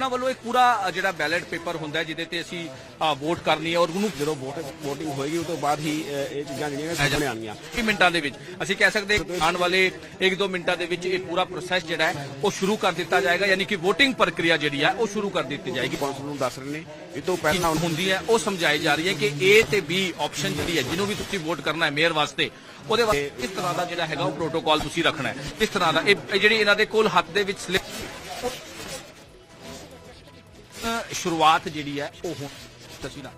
ਉਹਨਾਂ ਵੱਲੋਂ ਇੱਕ ਪੂਰਾ ਜਿਹੜਾ ਬੈਲਟ ਪੇਪਰ ਹੁੰਦਾ ਜਿਹਦੇ ਤੇ ਅਸੀਂ ਵੋਟ ਕਰਨੀ ਹੈ ਔਰ ਉਹਨੂੰ ਜਦੋਂ ਵੋਟ VOTING ਹੋਏਗੀ ਉਸ ਤੋਂ ਬਾਅਦ ਹੀ ਇਹ ਚੀਜ਼ਾਂ ਜਿਹੜੀਆਂ ਨੇ ਸਾਹਮਣੇ ਆਉਣਗੀਆਂ। 20 ਮਿੰਟਾਂ ਦੇ ਵਿੱਚ ਅਸੀਂ ਕਹਿ ਸਕਦੇ ਆਉਣ ਵਾਲੇ 1-2 ਮਿੰਟਾਂ ਦੇ ਵਿੱਚ ਇਹ ਪੂਰਾ ਪ੍ਰੋਸੈਸ ਜਿਹੜਾ ਹੈ ਉਹ ਸ਼ੁਰੂ ਕਰ ਦਿੱਤਾ ਜਾਏਗਾ ਯਾਨੀ ਕਿ VOTING ਪ੍ਰਕਿਰਿਆ ਜਿਹੜੀ ਹੈ ਉਹ ਸ਼ੁਰੂ ਕਰ ਦਿੱਤੀ ਜਾਏਗੀ। ਕੌਂਸਲ ਨੂੰ ਦੱਸ ਰਹੇ ਨੇ ਇਹ ਤੋਂ ਪਹਿਲਾਂ ਹੁੰਦੀ ਹੈ ਉਹ ਸਮਝਾਈ ਜਾ ਰਹੀ ਹੈ ਕਿ A ਤੇ B ਆਪਸ਼ਨ ਜਿਹੜੀ ਹੈ ਜਿਹਨੂੰ ਵੀ ਤੁਸੀਂ ਵੋਟ ਕਰਨਾ ਹੈ ਮੇਅਰ ਵਾਸਤੇ ਉਹਦੇ ਵਾਸਤੇ ਇਸ ਤਰ੍ਹਾਂ ਦਾ ਜਿਹੜਾ ਹੈਗਾ ਉਹ ਪ੍ਰੋਟੋਕਾਲ ਤੁਸੀਂ ਰੱਖਣਾ ਹੈ। ਇਸ ਤਰ੍ਹਾਂ ਦਾ ਇਹ ਜਿਹੜੀ ਇਹਨਾਂ ਦੇ ਕੋਲ ਹੱਥ ਦੇ ਵਿੱਚ ਸਲਿੱਪ ਸ਼ੁਰੂਆਤ ਜਿਹੜੀ ਹੈ, ਉਹ ਹੁਣ ਤਸਵੀਰਾਂ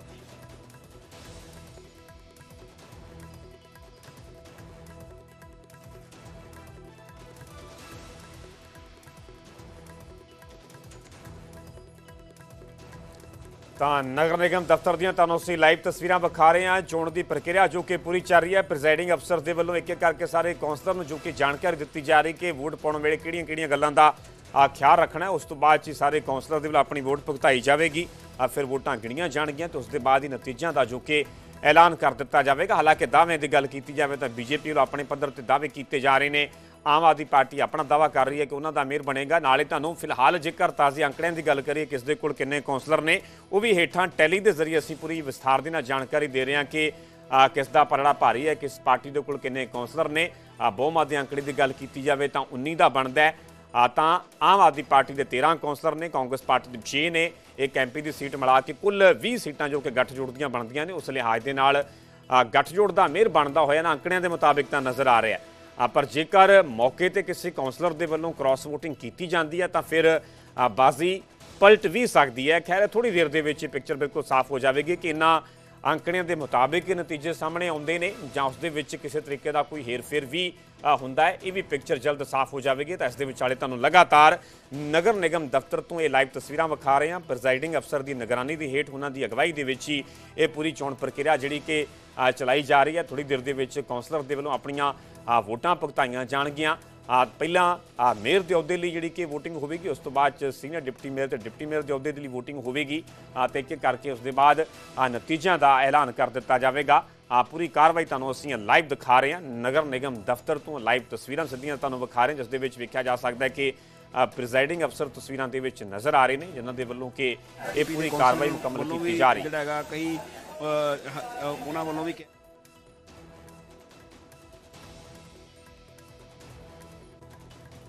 ਤਾਂ ਨਗਰ ਨਿਗਮ ਦਫ਼ਤਰ ਦੀਆਂ ਤੁਹਾਨੂੰ ਅਸੀਂ ਲਾਈਵ ਤਸਵੀਰਾਂ ਵਿਖਾ ਰਹੇ ਹਾਂ, ਚੋਣ ਦੀ ਪ੍ਰਕਿਰਿਆ ਜੋ ਕਿ ਪੂਰੀ ਚੱਲ ਰਹੀ ਹੈ। ਪ੍ਰੈਜ਼ਾਈਡਿੰਗ ਅਫਸਰ ਦੇ ਵੱਲੋਂ ਇੱਕ ਇੱਕ ਕਰਕੇ ਸਾਰੇ ਕੌਂਸਲਰ ਨੂੰ ਜੋ ਕਿ ਜਾਣਕਾਰੀ ਦਿੱਤੀ ਜਾ ਰਹੀ ਕਿ ਵੋਟ ਪਾਉਣ ਵੇਲੇ ਕਿਹੜੀਆਂ-ਕਿਹੜੀਆਂ ਗੱਲਾਂ ਦਾ ਖਿਆਲ ਰੱਖਣਾ ਹੈ। ਉਸ ਤੋਂ ਬਾਅਦ 'ਚ ਸਾਰੇ ਕੌਂਸਲਰ ਦੇ ਵੱਲੋਂ ਆਪਣੀ ਵੋਟ ਭੁਗਤਾਈ ਜਾਵੇਗੀ। ਫਿਰ ਵੋਟਾਂ ਗਿਣੀਆਂ ਜਾਣਗੀਆਂ ਤੇ ਉਸ ਦੇ ਬਾਅਦ ਹੀ ਨਤੀਜਿਆਂ ਦਾ ਜੋ ਕਿ ਐਲਾਨ ਕਰ ਦਿੱਤਾ ਜਾਵੇਗਾ। ਹਾਲਾਂਕਿ ਦਾਅਵੇ ਦੀ ਗੱਲ ਕੀਤੀ ਜਾਵੇ ਤਾਂ ਬੀਜੇਪੀ ਵੱਲੋਂ ਆਪਣੇ ਪੱਧਰ ਤੇ ਦਾਅਵੇ ਕੀਤੇ ਜਾ ਰਹੇ ਨੇ। ਆਮ ਆਦਮੀ ਪਾਰਟੀ ਆਪਣਾ ਦਾਅਵਾ ਕਰ ਰਹੀ ਹੈ ਕਿ ਉਹਨਾਂ ਦਾ ਮੇਅਰ ਬਣੇਗਾ। ਨਾਲੇ ਤੁਹਾਨੂੰ ਫਿਲਹਾਲ ਜੇਕਰ ਤਾਜ਼ੇ ਅੰਕੜਿਆਂ ਦੀ ਗੱਲ ਕਰੀਏ ਕਿਸ ਦੇ ਕੋਲ ਕਿੰਨੇ ਕੌਂਸਲਰ ਨੇ ਉਹ ਵੀ ਹੇਠਾਂ ਟੈਲੀ ਦੇ ਜ਼ਰੀਏ ਅਸੀਂ ਪੂਰੀ ਵਿਸਥਾਰ ਦੇ ਨਾਲ ਜਾਣਕਾਰੀ ਦੇ ਰਹੇ ਹਾਂ ਕਿ ਕਿਸ ਦਾ ਪਰੜਾ ਭਾਰੀ ਹੈ ਕਿਸ ਪਾਰਟੀ ਦੇ ਕੋਲ ਕਿੰਨੇ ਕੌਂਸਲਰ ਨੇ। ਆ, ਬਹੁਮਤ ਦੇ ਅੰਕੜੇ ਦੀ ਗੱਲ ਕੀਤੀ ਜਾਵੇ ਤਾਂ 19 ਦਾ ਬਣਦਾ ਹੈ। ਤਾਂ ਆਮ ਆਦਮੀ ਪਾਰਟੀ ਦੇ 13 ਕੌਂਸਲਰ ਨੇ ਕਾਂਗਰਸ ਪਾਰਟੀ ਦੇ 6 ਨੇ। ਇੱਕ ਐਮਪੀ ਦੀ ਸੀਟ ਮਿਲਾ ਕੇ ਕੁੱਲ 20 ਸੀਟਾਂ ਜੋ ਕਿ ਗੱਠਜੋੜ ਦੀਆਂ ਬਣਦੀਆਂ ਨੇ ਉਸ ਲਿਹਾਜ਼ ਦੇ ਨਾਲ ਆ, ਗੱਠਜੋੜ ਦਾ ਮੇਅਰ ਬਣਦਾ ਹੋਇਆ ਨਾ ਅੰਕੜਿਆਂ ਦੇ ਮੁਤਾਬਿਕ ਤਾਂ ਨਜ਼ਰ ਆ ਰਿਹਾ। ਹੈ ਪਰ ਜੇਕਰ ਮੌਕੇ ਤੇ ਕਿਸੇ ਕਾਉਂਸਲਰ ਦੇ ਵੱਲੋਂ ਕ੍ਰਾਸ ਵੋਟਿੰਗ ਕੀਤੀ ਜਾਂਦੀ ਹੈ ਤਾਂ ਫਿਰ ਬਾਜ਼ੀ ਪਲਟ ਵੀ ਸਕਦੀ ਹੈ। ਖੈਰ ਥੋੜੀ ਦੇਰ ਦੇ ਵਿੱਚ ਇਹ ਪਿਕਚਰ ਬਿਲਕੁਲ ਸਾਫ਼ ਹੋ ਜਾਵੇਗੀ ਕਿ ਇਹਨਾਂ ਅੰਕੜਿਆਂ ਦੇ ਮੁਤਾਬਿਕ ਨਤੀਜੇ ਸਾਹਮਣੇ ਆਉਂਦੇ ਨੇ ਜਾਂ ਉਸ ਦੇ ਵਿੱਚ ਕਿਸੇ ਤਰੀਕੇ ਦਾ ਕੋਈ ਹੇਰਫੇਰ ਵੀ ਹੁੰਦਾ ਹੈ ਇਹ ਵੀ ਪਿਕਚਰ ਜਲਦ ਸਾਫ਼ ਹੋ ਜਾਵੇਗੀ ਤਾਂ ਇਸ ਦੇ ਵਿਚਾਲੇ ਤੁਹਾਨੂੰ ਲਗਾਤਾਰ ਨਗਰ ਨਿਗਮ ਦਫ਼ਤਰ ਤੋਂ ਇਹ ਲਾਈਵ ਤਸਵੀਰਾਂ ਵਿਖਾ ਰਹੇ ਹਾਂ। ਪ੍ਰੈਜ਼ਾਈਡਿੰਗ ਅਫਸਰ ਦੀ ਨਿਗਰਾਨੀ ਦੀ ਹੇਠ ਉਹਨਾਂ ਦੀ ਅਗਵਾਈ ਦੇ ਵਿੱਚ ਹੀ ਇਹ ਪੂਰੀ ਚੋਣ ਪ੍ਰਕਿਰਿਆ ਜਿਹੜੀ ਕਿ ਚਲਾਈ ਜਾ ਰਹੀ ਹੈ। ਥੋੜੀ ਦੇਰ ਦੇ ਵਿੱਚ ਕਾਉਂਸਲਰ ਦੇ ਵੱਲੋਂ ਆਪਣੀਆਂ ਵੋਟਾਂ ਭੁਗਤਾਈਆਂ ਜਾਣਗੀਆਂ। ਆ, ਪਹਿਲਾਂ ਮੇਅਰ ਦੇ ਅਹੁਦੇ ਲਈ ਜਿਹੜੀ ਕਿ VOTING ਹੋਵੇਗੀ ਉਸ ਤੋਂ ਬਾਅਦ ਚ ਸੀਨੀਅਰ ਡਿਪਟੀ ਮੇਅਰ ਤੇ ਡਿਪਟੀ ਮੇਅਰ ਦੇ ਅਹੁਦੇ ਦੇ ਲਈ VOTING ਹੋਵੇਗੀ। ਆ, ਤੇ ਇੱਕ ਕਰਕੇ ਉਸ ਦੇ ਬਾਅਦ ਨਤੀਜਿਆਂ ਦਾ ਐਲਾਨ ਕਰ ਦਿੱਤਾ ਜਾਵੇਗਾ। ਆ ਪੂਰੀ ਕਾਰਵਾਈ ਤੁਹਾਨੂੰ ਅਸੀਂ ਲਾਈਵ ਦਿਖਾ ਰਹੇ ਹਾਂ। ਨਗਰ ਨਿਗਮ ਦਫ਼ਤਰ ਤੋਂ ਲਾਈਵ ਤਸਵੀਰਾਂ ਸਿੱਧੀਆਂ ਤੁਹਾਨੂੰ ਵਿਖਾ ਰਹੇ ਹਾਂ ਜਿਸ ਦੇ ਵਿੱਚ ਵੇਖਿਆ ਜਾ ਸਕਦਾ ਹੈ ਕਿ ਪ੍ਰੈਜ਼ਾਈਡਿੰਗ ਅਫਸਰ ਤਸਵੀਰਾਂ ਦੇ ਵਿੱਚ ਨਜ਼ਰ ਆ ਰਹੇ ਨੇ ਜਿਨ੍ਹਾਂ ਦੇ ਵੱਲੋਂ ਕਿ ਇਹ ਪੂਰੀ ਕਾਰਵਾਈ ਮੁਕੰਮਲ ਕੀਤੀ ਜਾ ਰਹੀ ਹੈ। ਜਿਹੜਾ ਹੈਗਾ ਕਈ ਅ, ਹ- ਅ, ਉਹਨਾਂ ਵੱਲੋਂ ਵੀ ਕਿ-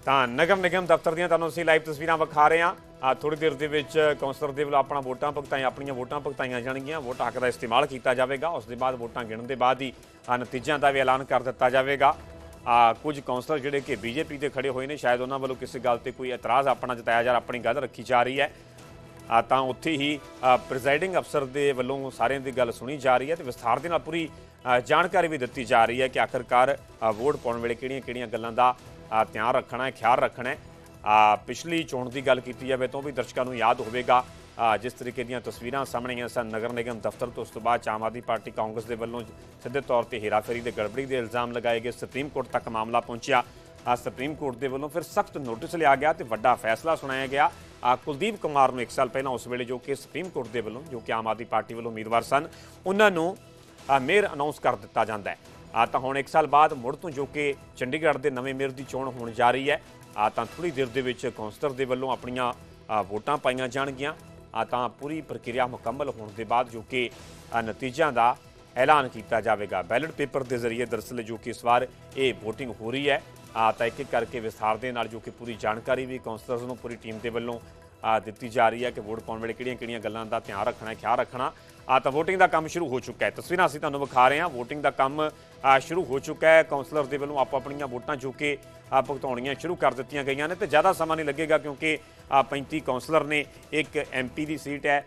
ਤਾਂ ਨਗਮ ਨਿਗਮ ਦਫ਼ਤਰ ਦੀਆਂ ਤੁਹਾਨੂੰ ਅਸੀਂ ਲਾਈਵ ਤਸਵੀਰਾਂ ਵਿਖਾ ਰਹੇ ਹਾਂ। ਆ ਥੋੜੀ ਦੇਰ ਦੇ ਵਿੱਚ ਕਾਉਂਸਲਰ ਦੇ ਵੱਲੋਂ ਆਪਣਾ ਵੋਟਾਂ ਭੁਗਤਾਈਆਂ, ਆਪਣੀਆਂ ਵੋਟਾਂ ਭਗਤਾਈਆਂ ਜਾਣਗੀਆਂ। ਵੋਟ ਹੱਕ ਦਾ ਇਸਤੇਮਾਲ ਕੀਤਾ ਜਾਵੇਗਾ। ਉਸ ਦੇ ਬਾਅਦ ਵੋਟਾਂ ਗਿਣਨ ਦੇ ਬਾਅਦ ਹੀ ਨਤੀਜਿਆਂ ਦਾ ਵੀ ਐਲਾਨ ਕਰ ਦਿੱਤਾ ਜਾਵੇਗਾ। ਆ ਕੁਝ ਕਾਉਂਸਲਰ ਜਿਹੜੇ ਕਿ ਬੀਜੇਪੀ ਦੇ ਖੜੇ ਹੋਏ ਨੇ, ਸ਼ਾਇਦ ਉਹਨਾਂ ਵੱਲੋਂ ਕਿਸੇ ਗੱਲ ਤੇ ਕੋਈ ਇਤਰਾਜ਼ ਆਪਣਾ ਜਤਾਇਆ ਜਾ ਰਿਹਾ, ਆਪਣੀ ਗੱਲ ਰੱਖੀ ਜਾ ਰਹੀ ਹੈ। ਆ ਤਾਂ ਉੱਥੇ ਹੀ ਪ੍ਰੈਜ਼ਾਈਡਿੰਗ ਅਫਸਰ ਦੇ ਵੱਲੋਂ ਸਾਰਿਆਂ ਦੀ ਗੱਲ ਸੁਣੀ ਜਾ ਰਹੀ ਹੈ ਤੇ ਵਿਸਥਾਰ ਦੇ ਨਾਲ ਪੂਰੀ ਜਾਣਕਾਰੀ ਵੀ ਦਿੱਤੀ ਜਾ ਰਹੀ ਹੈ ਕਿ ਆਖਰਕਾਰ ਵੋਟ ਪਾਉਣ ਵੇਲੇ ਕਿਹੜੀਆਂ-ਕਿਹੜੀਆਂ ਗੱਲਾਂ ਦਾ ਧਿਆਨ ਰੱਖਣਾ ਹੈ, ਖਿਆਲ ਰੱਖਣਾ ਹੈ। ਪਿਛਲੀ ਚੋਣ ਦੀ ਗੱਲ ਕੀਤੀ ਜਾਵੇ ਤਾਂ ਵੀ ਦਰਸ਼ਕਾਂ ਨੂੰ ਯਾਦ ਹੋਵੇਗਾ। ਜਿਸ ਤਰੀਕੇ ਦੀਆਂ ਤਸਵੀਰਾਂ ਸਾਹਮਣੇ ਆਈਆਂ ਸਨ ਨਗਰ ਨਿਗਮ ਦਫ਼ਤਰ ਤੋਂ, ਉਸ ਤੋਂ ਬਾਅਦ 'ਚ ਆਮ ਆਦਮੀ ਪਾਰਟੀ ਕਾਂਗਰਸ ਦੇ ਵੱਲੋਂ ਸਿੱਧੇ ਤੌਰ ਤੇ ਹੇਰਾਫੇਰੀ ਦੇ ਗੜਬੜੀ ਦੇ ਇਲਜ਼ਾਮ ਲਗਾਏ ਗਏ। ਸੁਪਰੀਮ ਕੋਰਟ ਤੱਕ ਮਾਮਲਾ ਪਹੁੰਚਿਆ। ਆ, ਸੁਪਰੀਮ ਕੋਰਟ ਦੇ ਵੱਲੋਂ ਫਿਰ ਸਖਤ ਨੋਟਿਸ ਲਿਆ ਗਿਆ ਤੇ ਵੱਡਾ ਫੈਸਲਾ ਸੁਣਾਇਆ ਗਿਆ। ਆ, ਕੁਲਦੀਪ ਕੁਮਾਰ ਨੂੰ 1 ਸਾਲ ਪਹਿਲਾਂ ਉਸ ਵੇਲੇ ਜੋ ਕਿ ਸੁਪਰੀਮ ਕੋਰਟ ਦੇ ਵੱਲੋਂ, ਜੋ ਕਿ ਆਮ ਆਦਮੀ ਪਾਰਟੀ ਵੱਲੋਂ ਉਮੀਦਵਾਰ ਸਨ, ਉਹਨਾਂ ਨੂੰ ਮੇਅਰ ਅਨਾਉਂਸ ਕਰ ਦਿੱਤਾ ਜਾਂਦਾ ਹੈ। ਆ, ਤਾਂ ਹੁਣ 1 ਸਾਲ ਬਾਅਦ ਮੁੜ ਤੋਂ ਜੋ ਕਿ ਚੰਡੀਗੜ੍ਹ ਦੇ ਨਵੇਂ ਮੇਅਰ ਦੀ ਚੋਣ ਹੋਣ ਜਾ ਰਹੀ ਹੈ। ਆ ਤਾਂ ਥੋੜੀ ਦੇਰ ਦੇ ਵਿੱਚ ਕੌਂਸਲਰ ਦੇ ਵੱਲੋਂ ਆਪਣੀਆਂ ਵੋਟਾਂ ਪਾਈਆਂ ਜਾਣਗੀਆਂ। ਆ ਤਾਂ ਪੂਰੀ ਪ੍ਰਕਿਰਿਆ ਮੁਕੰਮਲ ਹੋਣ ਦੇ ਬਾਅਦ ਜੋ ਕਿ ਨਤੀਜਿਆਂ ਦਾ ਐਲਾਨ ਕੀਤਾ ਜਾਵੇਗਾ। ਬੈਲਟ ਪੇਪਰ ਦੇ ਜ਼ਰੀਏ ਦਰਅਸਲ ਜੋ ਕਿ ਇਸ ਵਾਰ ਇਹ VOTING ਹੋ ਰਹੀ ਹੈ। ਆ ਤਾਂ ਇੱਕ ਇੱਕ ਕਰਕੇ ਵਿਸਥਾਰ ਦੇ ਨਾਲ ਜੋ ਕਿ ਪੂਰੀ ਜਾਣਕਾਰੀ ਵੀ ਕਾਉਂਸਲਰਸ ਨੂੰ ਪੂਰੀ ਟੀਮ ਦੇ ਵੱਲੋਂ ਦਿੱਤੀ ਜਾ ਰਹੀ ਹੈ ਕਿ ਵੋਟ ਪਾਉਣ ਵੇਲੇ ਕਿਹੜੀਆਂ-ਕਿਹੜੀਆਂ ਗੱਲਾਂ ਦਾ ਧਿਆਨ ਰੱਖਣਾ ਹੈ, ਖਿਆਲ ਰੱਖਣਾ। ਆ ਤਾਂ VOTING ਦਾ ਕੰਮ ਸ਼ੁਰੂ ਹੋ ਚੁੱਕਾ ਹੈ। ਤਸਵੀਰਾਂ ਅਸੀਂ ਤੁਹਾਨੂੰ ਵਿਖਾ ਰਹੇ ਹਾਂ। VOTING ਦਾ ਕੰਮ ਸ਼ੁਰੂ ਹੋ ਚੁੱਕਾ ਹੈ। ਕਾਉਂਸਲਰ ਦੇ ਵੱਲੋਂ ਆਪੋ ਆਪਣੀਆਂ ਵੋਟਾਂ ਜੋ ਕਿ ਭੁਗਤਾਉਣੀਆਂ ਸ਼ੁਰੂ ਕਰ ਦਿੱਤੀਆਂ ਗਈਆਂ ਨੇ ਤੇ ਜ਼ਿਆਦਾ ਸਮਾਂ ਨਹੀਂ ਲੱਗੇਗਾ ਕਿਉਂਕਿ ਆ, 35 ਕਾਉਂਸਲਰ ਨੇ ਇੱਕ ਐਮਪੀ ਦੀ ਸੀਟ ਹੈ।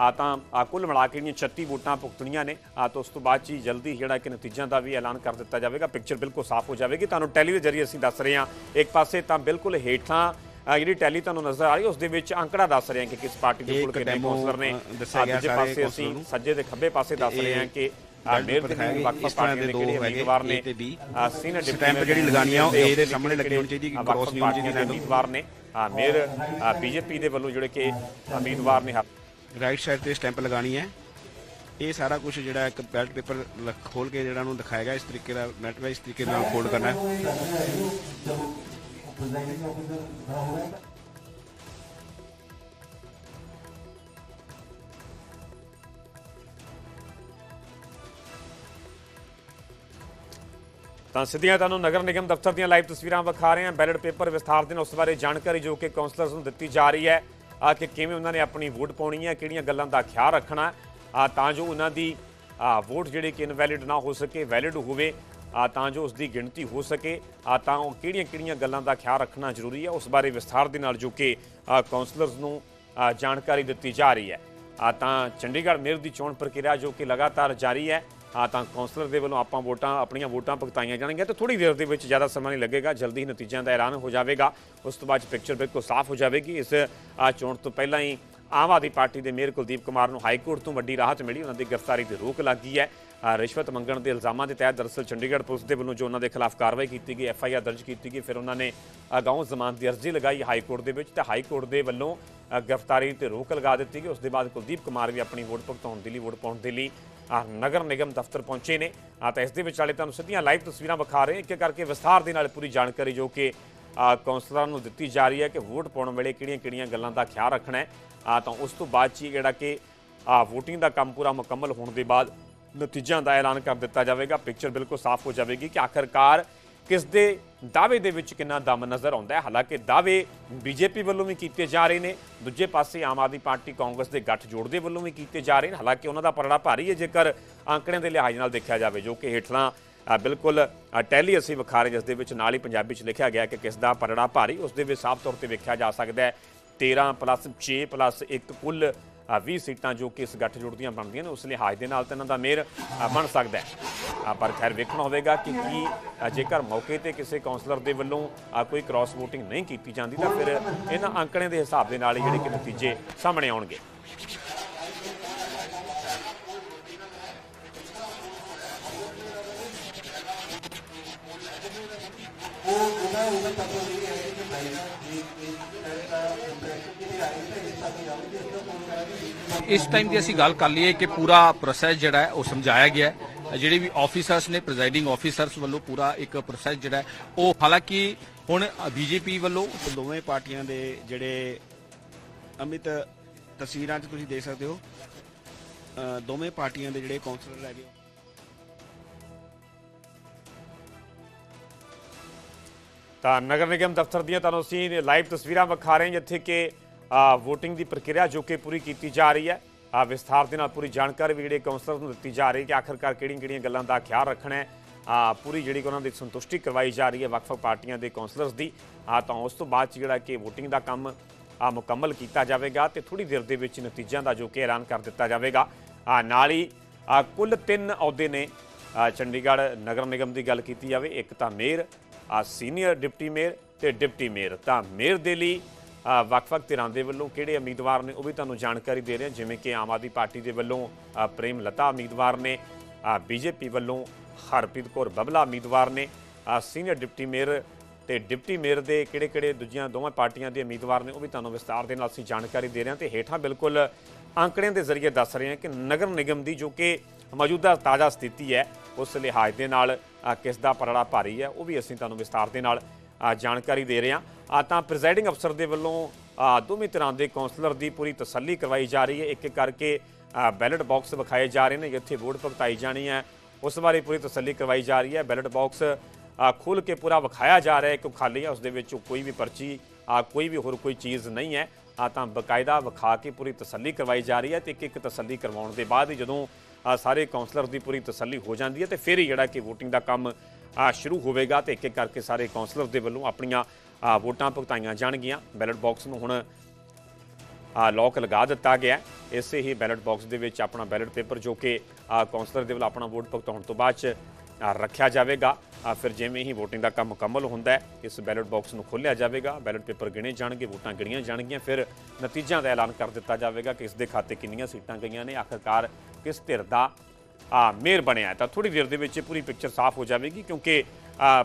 ਆ ਤਾਂ ਆ ਕੁੱਲ ਮਿਲਾ ਕੇ ਜਿਹੜੀਆਂ 36 ਵੋਟਾਂ ਭੁਗਤਣੀਆਂ ਨੇ ਆ ਤਾਂ ਉਸ ਤੋਂ ਬਾਅਦ ਹੀ ਜਲਦੀ ਜਿਹੜਾ ਕਿ ਨਤੀਜਿਆਂ ਦਾ ਵੀ ਐਲਾਨ ਕਰ ਦਿੱਤਾ ਜਾਵੇਗਾ। ਪਿਕਚਰ ਬਿਲਕੁਲ ਸਾਫ਼ ਹੋ ਜਾਵੇਗੀ। ਤੁਹਾਨੂੰ ਟੈਲੀ ਦੇ ਜ਼ਰੀਏ ਅਸੀਂ ਦੱਸ ਰਹੇ ਹਾਂ। ਇੱਕ ਪਾਸੇ ਤਾਂ ਬਿਲਕੁਲ ਹੇਠਾਂ ਜਿਹੜੀ ਟੈਲੀ ਤੁਹਾਨੂੰ ਨਜ਼ਰ ਆ ਰਹੀ ਉਸ ਦੇ ਵਿੱਚ ਅੰਕੜਾ ਦੱਸ ਰਹੇ ਹਾਂ ਕਿ ਕਿਸ ਪਾਰਟੀ ਦੇ ਕੋਲ ਕਿੰਨੇ ਕਾਉਂਸਲਰ ਨੇ। ਦੱਸਿਆ ਗਿਆ ਸਾਰੇ ਪਾਸੇ ਅਸੀਂ। ਸੱਜੇ ਦੇ ਖੱਬੇ ਪਾਸੇ ਦੱਸ ਰਹੇ ਹਾਂ ਕਿ ਪਾਰਟੀਆਂ ਦੇ ਕਿਹੜੇ ਉਮੀਦਵਾਰ ਨੇ? A ਤੇ ਸੀਨੀਅਰ ਡਿਪਟੀ ਮੇਅਰ ਜਿਹੜੀ ਦੇ ਆ, ਉਹ ਸਾਹਮਣੇ ਲੱਗੀ ਹੋਣੀ ਚਾਹੀਦੀ। ਉਮੀਦਵਾਰ ਨੇ ਬੀਜੇਪੀ ਵੱਲੋਂ ਜਿਹੜੇ ਕਿ ਉਮੀਦਵਾਰ ਨੇ ਰਾਈਟ ਸਾਈਡ ਤੇ ਸਟੈਂਪ ਲਗਾਣੀ ਹੈ। ਇਹ ਸਾਰਾ ਕੁਝ ਜਿਹੜਾ ਇੱਕ ਬੈਲਟ ਪੇਪਰ ਖੋਲ ਕੇ ਜਿਹੜਾ ਨੂੰ ਦਿਖਾਏਗਾ ਇਸ ਤਰੀਕੇ ਦਾ ਨੈਟ ਇਸ ਤਰੀਕੇ ਨਾਲ ਫੋਲਡ ਕਰਨਾ ਹੈ। ਤਾਂ ਸਿੱਧੀਆਂ ਤੁਹਾਨੂੰ ਨਗਰ ਨਿਗਮ ਦਫ਼ਤਰ ਦੀਆਂ ਲਾਈਵ ਤਸਵੀਰਾਂ ਵਿਖਾ ਰਹੇ ਹਾਂ। ਬੈਲਟ ਪੇਪਰ ਵਿਸਥਾਰ ਦੇ ਨਾਲ ਉਸ ਬਾਰੇ ਜਾਣਕਾਰੀ ਜੋ ਕਿ ਕਾਉਂਸਲਰਸ ਨੂੰ ਦਿੱਤੀ ਜਾ ਰਹੀ ਹੈ। ਆ ਕਿ ਕਿਵੇਂ ਉਹਨਾਂ ਨੇ ਆਪਣੀ ਵੋਟ ਪਾਉਣੀ ਹੈ ਕਿਹੜੀਆਂ ਗੱਲਾਂ ਦਾ ਖਿਆਲ ਰੱਖਣਾ ਆ ਤਾਂ ਜੋ ਉਹਨਾਂ ਦੀ ਵੋਟ ਜਿਹੜੀ ਕਿ ਇਨਵੈਲਿਡ ਨਾ ਹੋ ਸਕੇ ਵੈਲਿਡ ਹੋਵੇ ਆ ਤਾਂ ਜੋ ਉਸ ਦੀ ਗਿਣਤੀ ਹੋ ਸਕੇ ਆ ਤਾਂ ਉਹ ਕਿਹੜੀਆਂ-ਕਿਹੜੀਆਂ ਗੱਲਾਂ ਦਾ ਖਿਆਲ ਰੱਖਣਾ ਜ਼ਰੂਰੀ ਹੈ ਉਸ ਬਾਰੇ ਵਿਸਥਾਰ ਦੇ ਨਾਲ ਜੋ ਕਿ ਆ, ਕਾਉਂਸਲਰਸ ਨੂੰ ਜਾਣਕਾਰੀ ਦਿੱਤੀ ਜਾ ਰਹੀ ਹੈ। ਆ ਤਾਂ ਚੰਡੀਗੜ੍ਹ ਮੇਅਰ ਦੀ ਚੋਣ ਪ੍ਰਕਿਰਿਆ ਜੋ ਕਿ ਲਗਾਤਾਰ ਜਾਰੀ ਹੈ ਆ ਤਾਂ ਕਾਉਂਸਲਰ ਦੇ ਵੱਲੋਂ ਆਪਾਂ ਵੋਟਾਂ, ਆਪਣੀਆਂ ਵੋਟਾਂ ਭੁਗਤਾਈਆਂ ਜਾਣਗੀਆਂ ਤੇ ਥੋੜੀ ਦੇਰ ਦੇ ਵਿੱਚ ਜ਼ਿਆਦਾ ਸਮਾਂ ਨਹੀਂ ਲੱਗੇਗਾ, ਜਲਦੀ ਹੀ ਨਤੀਜਿਆਂ ਦਾ ਐਲਾਨ ਹੋ ਜਾਵੇਗਾ। ਉਸ ਤੋਂ ਬਾਅਦ ਪਿਕਚਰ ਬਿਲਕੁਲ ਸਾਫ਼ ਹੋ ਜਾਵੇਗੀ। ਇਸ ਚੋਣ ਤੋਂ ਪਹਿਲਾਂ ਹੀ ਆਮ ਆਦਮੀ ਪਾਰਟੀ ਦੇ ਮੇਅਰ ਕੁਲਦੀਪ ਕੁਮਾਰ ਨੂੰ ਹਾਈ ਕੋਰਟ ਤੋਂ ਵੱਡੀ ਰਾਹਤ ਮਿਲੀ। ਉਹਨਾਂ ਦੀ ਗ੍ਰਿਫਤਾਰੀ ਤੇ ਰੋਕ ਲੱਗੀ ਹੈ। ਰਿਸ਼ਵਤ ਮੰਗਣ ਦੇ ਇਲਜ਼ਾਮਾਂ ਦੇ ਤਹਿਤ ਦਰਅਸਲ ਚੰਡੀਗੜ੍ਹ ਪੁਲਿਸ ਦੇ ਵੱਲੋਂ ਜੋ ਉਹਨਾਂ ਦੇ ਖਿਲਾਫ ਕਾਰਵਾਈ ਕੀਤੀ ਗਈ, ਐਫ ਆਈ ਆਰ ਦਰਜ ਕੀਤੀ ਗਈ, ਫਿਰ ਉਹਨਾਂ ਨੇ ਅਗਾਊਂ ਜ਼ਮਾਨਤ ਦੀ ਅਰਜ਼ੀ ਲਗਾਈ ਹਾਈ ਕੋਰਟ ਦੇ ਵਿੱਚ ਤੇ ਹਾਈ ਕੋਰਟ ਦੇ ਵੱਲੋਂ ਗ੍ਰਿਫਤਾਰੀ ਤੇ ਰੋਕ ਲਗਾ ਦਿੱਤੀ ਗਈ। ਉਸ ਦੇ ਬਾਅਦ ਕੁਲਦੀਪ ਕੁਮਾਰ ਵੀ ਆਪਣੀ ਵੋਟ ਭੁਗਤਾਉਣ ਦੇ ਲਈ, ਵੋਟ ਪਾਉਣ ਦੇ ਲਈ ਨਗਰ ਨਿਗਮ ਦਫ਼ਤਰ ਪਹੁੰਚੇ ਨੇ। ਆ ਤਾਂ ਇਸ ਦੇ ਵਿਚਾਲੇ ਤੁਹਾਨੂੰ ਸਿੱਧੀਆਂ ਲਾਈਵ ਤਸਵੀਰਾਂ ਵਿਖਾ ਰਹੇ ਇੱਕ ਇੱਕ ਕਰਕੇ ਵਿਸਥਾਰ ਦੇ ਨਾਲ ਪੂਰੀ ਜਾਣਕਾਰੀ ਜੋ ਕਿ ਆ, ਕੌਂਸਲਰਾਂ ਨੂੰ ਦਿੱਤੀ ਜਾ ਰਹੀ ਹੈ ਕਿ ਵੋਟ ਪਾਉਣ ਵੇਲੇ ਕਿਹੜੀਆਂ-ਕਿਹੜੀਆਂ ਗੱਲਾਂ ਦਾ ਖਿਆਲ ਰੱਖਣਾ ਹੈ। ਆ ਤਾਂ ਉਸ ਤੋਂ ਬਾਅਦ 'ਚ ਹੀ ਜਿਹੜਾ ਕਿ ਆ VOTING ਦਾ ਕੰਮ ਪੂਰਾ ਮੁਕੰਮਲ ਹੋਣ ਦੇ ਬਾਅਦ ਨਤੀਜਿਆਂ ਦਾ ਐਲਾਨ ਕਰ ਦਿੱਤਾ ਜਾਵੇਗਾ। ਪਿਕਚਰ ਬਿਲਕੁਲ ਸਾਫ਼ ਹੋ ਜਾਵੇਗੀ ਕਿ ਆਖਰਕਾਰ ਕਿਸ ਦੇ ਦਾਅਵੇ ਦੇ ਵਿੱਚ ਕਿੰਨਾ ਦਮ ਨਜ਼ਰ ਆਉਂਦਾ ਹੈ? ਹਾਲਾਂਕਿ ਦਾਅਵੇ ਬੀਜੇਪੀ ਵੱਲੋਂ ਵੀ ਕੀਤੇ ਜਾ ਰਹੇ ਨੇ। ਦੂਜੇ ਪਾਸੇ ਆਮ ਆਦਮੀ ਪਾਰਟੀ ਕਾਂਗਰਸ ਦੇ ਗੱਠ ਜੋੜ ਦੇ ਵੱਲੋਂ ਵੀ ਕੀਤੇ ਜਾ ਰਹੇ ਨੇ। ਹਾਲਾਂਕਿ ਉਹਨਾਂ ਦਾ ਪਰੜਾ ਭਾਰੀ ਹੈ। ਜੇਕਰ ਅੰਕੜਿਆਂ ਦੇ ਲਿਹਾਜ਼ ਨਾਲ ਦੇਖਿਆ ਜਾਵੇ, ਜੋ ਕਿ ਹੇਠਲਾਂ ਬਿਲਕੁਲ ਟੈਲੀ ਅਸੀਂ ਵਿਖਾ ਰਹੇ ਜਿਸ ਦੇ ਵਿੱਚ ਨਾਲ ਹੀ ਪੰਜਾਬੀ 'ਚ ਲਿਖਿਆ ਗਿਆ ਕਿ ਕਿਸ ਦਾ ਪਰੜਾ ਭਾਰੀ, ਉਸ ਦੇ ਵਿੱਚ ਸਾਫ਼ ਤੌਰ ਤੇ ਵੇਖਿਆ ਜਾ ਸਕਦਾ ਹੈ। 13 ਪਲੱਸ 6 ਪਲੱਸ 1 ਕੁੱਲ 20 ਸੀਟਾਂ ਜੋ ਕਿ ਇਸ ਗੱਠ ਦੀਆਂ ਬਣਦੀਆਂ ਨੇ, ਉਸ ਲਿਹਾਜ਼ ਦੇ ਨਾਲ ਤਾਂ ਇਹਨਾਂ ਦਾ ਮੇਅਰ ਬਣ ਸਕਦਾ ਹੈ। ਪਰ ਖੈਰ ਵੇਖਣਾ ਹੋਵੇਗਾ ਕਿ ਕੀ ਜੇਕਰ ਮੌਕੇ ਤੇ ਕਿਸੇ ਕਾਉਂਸਲਰ ਦੇ ਵੱਲੋਂ ਕੋਈ ਕ੍ਰਾਸ ਵੋਟਿੰਗ ਨਹੀਂ ਕੀਤੀ ਜਾਂਦੀ, ਤਾਂ ਫਿਰ ਇਹਨਾਂ ਅੰਕੜਿਆਂ ਦੇ ਹਿਸਾਬ ਦੇ ਨਾਲ ਹੀ ਜਿਹੜੇ ਕਿ ਨਤੀਜੇ ਸਾਹਮਣੇ ਆਉਣਗੇ। ਇਸ ਟਾਈਮ ਦੀ ਅਸੀਂ ਗੱਲ ਕਰ ਲਈਏ ਕਿ ਪੂਰਾ ਪ੍ਰੋਸੈਸ ਜਿਹੜਾ ਹੈ ਉਹ ਸਮਝਾਇਆ ਗਿਆ ਹੈ। ਜਿਹੜੇ ਵੀ ਆਫੀਸਰਸ ਨੇ ਪ੍ਰੈਜ਼ਾਈਡਿੰਗ ਆਫੀਸਰਸ ਵੱਲੋਂ ਪੂਰਾ ਇੱਕ ਪ੍ਰੋਸੈਸ ਜਿਹੜਾ ਹੈ ਉਹ ਹਾਲਾਂਕਿ ਹੁਣ ਬੀਜੇਪੀ ਵੱਲੋਂ ਦੋਵੇਂ ਪਾਰਟੀਆਂ ਦੇ ਜਿਹੜੇ ਅਮਿਤ ਤਸਵੀਰਾਂ 'ਚ ਤੁਸੀਂ ਦੇਖ ਸਕਦੇ ਹੋ ਦੋਵੇਂ ਪਾਰਟੀਆਂ ਦੇ ਜਿਹੜੇ ਕਾਉਂਸਲਰ ਹੈਗੇ ਤਾਂ ਨਗਰ ਨਿਗਮ ਦਫ਼ਤਰ ਦੀਆਂ ਤੁਹਾਨੂੰ ਅਸੀਂ ਲਾਈਵ ਤਸਵੀਰਾਂ ਵਿਖਾ ਰਹੇ ਹਾਂ ਜਿੱਥੇ ਕਿ VOTING ਦੀ ਪ੍ਰਕਿਰਿਆ ਜੋ ਕਿ ਪੂਰੀ ਕੀਤੀ ਜਾ ਰਹੀ ਹੈ। ਆ ਵਿਸਥਾਰ ਦੇ ਨਾਲ ਪੂਰੀ ਜਾਣਕਾਰੀ ਵੀ ਜਿਹੜੇ ਕਾਉਂਸਲਰ ਨੂੰ ਦਿੱਤੀ ਜਾ ਰਹੀ ਹੈ ਕਿ ਆਖਰਕਾਰ ਕਿਹੜੀਆਂ-ਕਿਹੜੀਆਂ ਗੱਲਾਂ ਦਾ ਖਿਆਲ ਰੱਖਣਾ ਹੈ। ਆ ਪੂਰੀ ਜਿਹੜੀ ਕਿ ਉਹਨਾਂ ਦੀ ਸੰਤੁਸ਼ਟੀ ਕਰਵਾਈ ਜਾ ਰਹੀ ਹੈ ਵੱਖ-ਵੱਖ ਪਾਰਟੀਆਂ ਦੇ ਕਾਉਂਸਲਰਸ ਦੀ। ਆ ਤਾਂ ਉਸ ਤੋਂ ਬਾਅਦ 'ਚ ਜਿਹੜਾ ਕਿ VOTING ਦਾ ਕੰਮ ਆ ਮੁਕੰਮਲ ਕੀਤਾ ਜਾਵੇਗਾ ਤੇ ਥੋੜੀ ਦੇਰ ਦੇ ਵਿੱਚ ਨਤੀਜਿਆਂ ਦਾ ਜੋ ਕਿ ਐਲਾਨ ਕਰ ਦਿੱਤਾ ਜਾਵੇਗਾ। ਆ ਨਾਲ ਹੀ ਕੁੱਲ ਤਿੰਨ ਅਹੁਦੇ ਨੇ। ਚੰਡੀਗੜ੍ਹ ਨਗਰ ਨਿਗਮ ਦੀ ਗੱਲ ਕੀਤੀ ਜਾਵੇ, ਇੱਕ ਤਾਂ ਮੇਅਰ, ਆ ਸੀਨੀਅਰ ਡਿਪਟੀ ਮੇਅਰ ਤੇ ਡਿਪਟੀ ਮੇਅਰ। ਤਾਂ ਮੇਅਰ ਦੇ ਲਈ ਵੱਖ-ਵੱਖ ਧਿਰਾਂ ਦੇ ਵੱਲੋਂ ਕਿਹੜੇ ਉਮੀਦਵਾਰ ਨੇ ਉਹ ਵੀ ਤੁਹਾਨੂੰ ਜਾਣਕਾਰੀ ਦੇ ਰਹੇ ਹਾਂ। ਜਿਵੇਂ ਕਿ ਆਮ ਆਦਮੀ ਪਾਰਟੀ ਦੇ ਵੱਲੋਂ ਪ੍ਰੇਮ ਲਤਾ ਉਮੀਦਵਾਰ ਨੇ ਬੀਜੇਪੀ ਵੱਲੋਂ ਹਰਪ੍ਰੀਤ ਕੌਰ ਬਬਲਾ ਉਮੀਦਵਾਰ ਨੇ ਸੀਨੀਅਰ ਡਿਪਟੀ ਮੇਅਰ ਤੇ ਡਿਪਟੀ ਮੇਅਰ ਦੇ ਕਿਹੜੇ-ਕਿਹੜੇ ਦੂਜੀਆਂ ਦੋਵਾਂ ਪਾਰਟੀਆਂ ਦੇ ਉਮੀਦਵਾਰ ਨੇ ਉਹ ਵੀ ਤੁਹਾਨੂੰ ਵਿਸਤਾਰ ਦੇ ਨਾਲ ਅਸੀਂ ਜਾਣਕਾਰੀ ਦੇ ਰਹੇ ਹਾਂ ਤੇ ਹੇਠਾਂ ਬਿਲਕੁਲ ਅੰਕੜਿਆਂ ਦੇ ਜ਼ਰੀਏ ਦੱਸ ਰਹੇ ਹਾਂ ਕਿ ਨਗਰ ਨਿਗਮ ਦੀ ਜੋ ਕਿ ਮੌਜੂਦਾ ਤਾਜ਼ਾ ਸਥਿਤੀ ਹੈ, ਉਸ ਲਿਹਾਜ਼ ਦੇ ਨਾਲ ਕਿਸ ਦਾ ਪਰੜਾ ਭਾਰੀ ਹੈ, ਉਹ ਵੀ ਅਸੀਂ ਤੁਹਾਨੂੰ ਵਿਸਤਾਰ ਦੇ ਨਾਲ ਜਾਣਕਾਰੀ ਦੇ ਰਹੇ ਹਾਂ। ਤਾਂ ਪ੍ਰੈਜ਼ਾਈਡਿੰਗ ਅਫਸਰ ਦੇ ਵੱਲੋਂ ਦੋਵੇਂ ਤਰ੍ਹਾਂ ਦੇ ਕਾਉਂਸਲਰ ਦੀ ਪੂਰੀ ਤਸੱਲੀ ਕਰਵਾਈ ਜਾ ਰਹੀ ਹੈ। ਇੱਕ ਇੱਕ ਕਰਕੇ ਬੈਲਟ ਬਾਕਸ ਵਿਖਾਏ ਜਾ ਰਹੇ ਨੇ, ਜਿੱਥੇ ਵੋਟ ਭੁਗਤਾਈ ਜਾਣੀ ਹੈ। ਉਸ ਬਾਰੇ ਪੂਰੀ ਤਸੱਲੀ ਕਰਵਾਈ ਜਾ ਰਹੀ ਹੈ। ਬੈਲਟ ਬਾਕਸ ਖੁੱਲ ਕੇ ਪੂਰਾ ਵਿਖਾਇਆ ਜਾ ਰਿਹਾ ਹੈ। ਕਿ ਖਾਲੀ ਹੈ ਉਸ ਦੇ ਵਿੱਚ ਕੋਈ ਵੀ ਪਰਚੀ ਕੋਈ ਵੀ ਹੋਰ ਕੋਈ ਚੀਜ਼ ਨਹੀਂ ਹੈ। ਆ ਤਾਂ ਬਕਾਇਦਾ ਵਿਖਾ ਕੇ ਪੂਰੀ ਤਸੱਲੀ ਕਰਵਾਈ ਜਾ ਰਹੀ ਹੈ ਤੇ ਇੱਕ ਇੱਕ ਤਸੱਲੀ ਕਰਵਾਉਣ ਦੇ ਬਾਅਦ ਹੀ ਜਦੋਂ ਸਾਰੇ ਕਾਉਂਸਲਰ ਦੀ ਪੂਰੀ ਤਸੱਲੀ ਹੋ ਜਾਂਦੀ ਹੈ ਤੇ ਫਿਰ ਹੀ ਜਿਹੜਾ ਕਿ VOTING ਦਾ ਕੰਮ ਸ਼ੁਰੂ ਹੋਵੇਗਾ ਤੇ ਇੱਕ ਇੱਕ ਕਰਕੇ ਸਾਰੇ ਕਾਉਂਸਲਰ ਦੇ ਵੱਲੋਂ ਆਪਣੀਆਂ ਵੋਟਾਂ ਭੁਗਤਾਈਆਂ ਜਾਣਗੀਆਂ। ਬੈਲਟ ਬਾਕਸ ਨੂੰ ਹੁਣ ਆ ਲੋਕ ਲਗਾ ਦਿੱਤਾ ਗਿਆ। ਇਸੇ ਹੀ ਬੈਲਟ ਬਾਕਸ ਦੇ ਵਿੱਚ ਆਪਣਾ ਬੈਲਟ ਪੇਪਰ ਜੋ ਕਿ ਆ, ਕਾਉਂਸਲਰ ਦੇ ਵੱਲੋਂ ਆਪਣਾ ਵੋਟ ਭੁਗਤਾਉਣ ਤੋਂ ਬਾਅਦ ਚ ਰੱਖਿਆ ਜਾਵੇਗਾ। ਫਿਰ ਜਿਵੇਂ ਹੀ VOTING ਦਾ ਕੰਮ ਮੁਕੰਮਲ ਹੁੰਦਾ ਹੈ ਇਸ ਬੈਲਟ ਬਾਕਸ ਨੂੰ ਖੋਲ੍ਹਿਆ ਜਾਵੇਗਾ। ਬੈਲਟ ਪੇਪਰ ਗਿਣੇ ਜਾਣਗੇ ਵੋਟਾਂ ਗਿਣੀਆਂ ਜਾਣਗੀਆਂ। ਫਿਰ ਨਤੀਜਿਆਂ ਦਾ ਐਲਾਨ ਕਰ ਦਿੱਤਾ ਜਾਵੇਗਾ ਕਿ ਇਸ ਦੇ ਖਾਤੇ ਕਿੰਨੀਆਂ ਸੀਟਾਂ ਗਈਆਂ ਨੇ। ਆਖਰਕਾਰ ਕਿਸ ਧਿਰ ਦਾ ਮੇਅਰ ਬਣਿਆ ਹੈ। ਤਾਂ ਥੋੜੀ ਦੇਰ ਦੇ ਵਿੱਚ ਪੂਰੀ ਪਿਕਚਰ ਸਾਫ਼ ਹੋ ਜਾਵੇਗੀ ਕਿਉਂਕਿ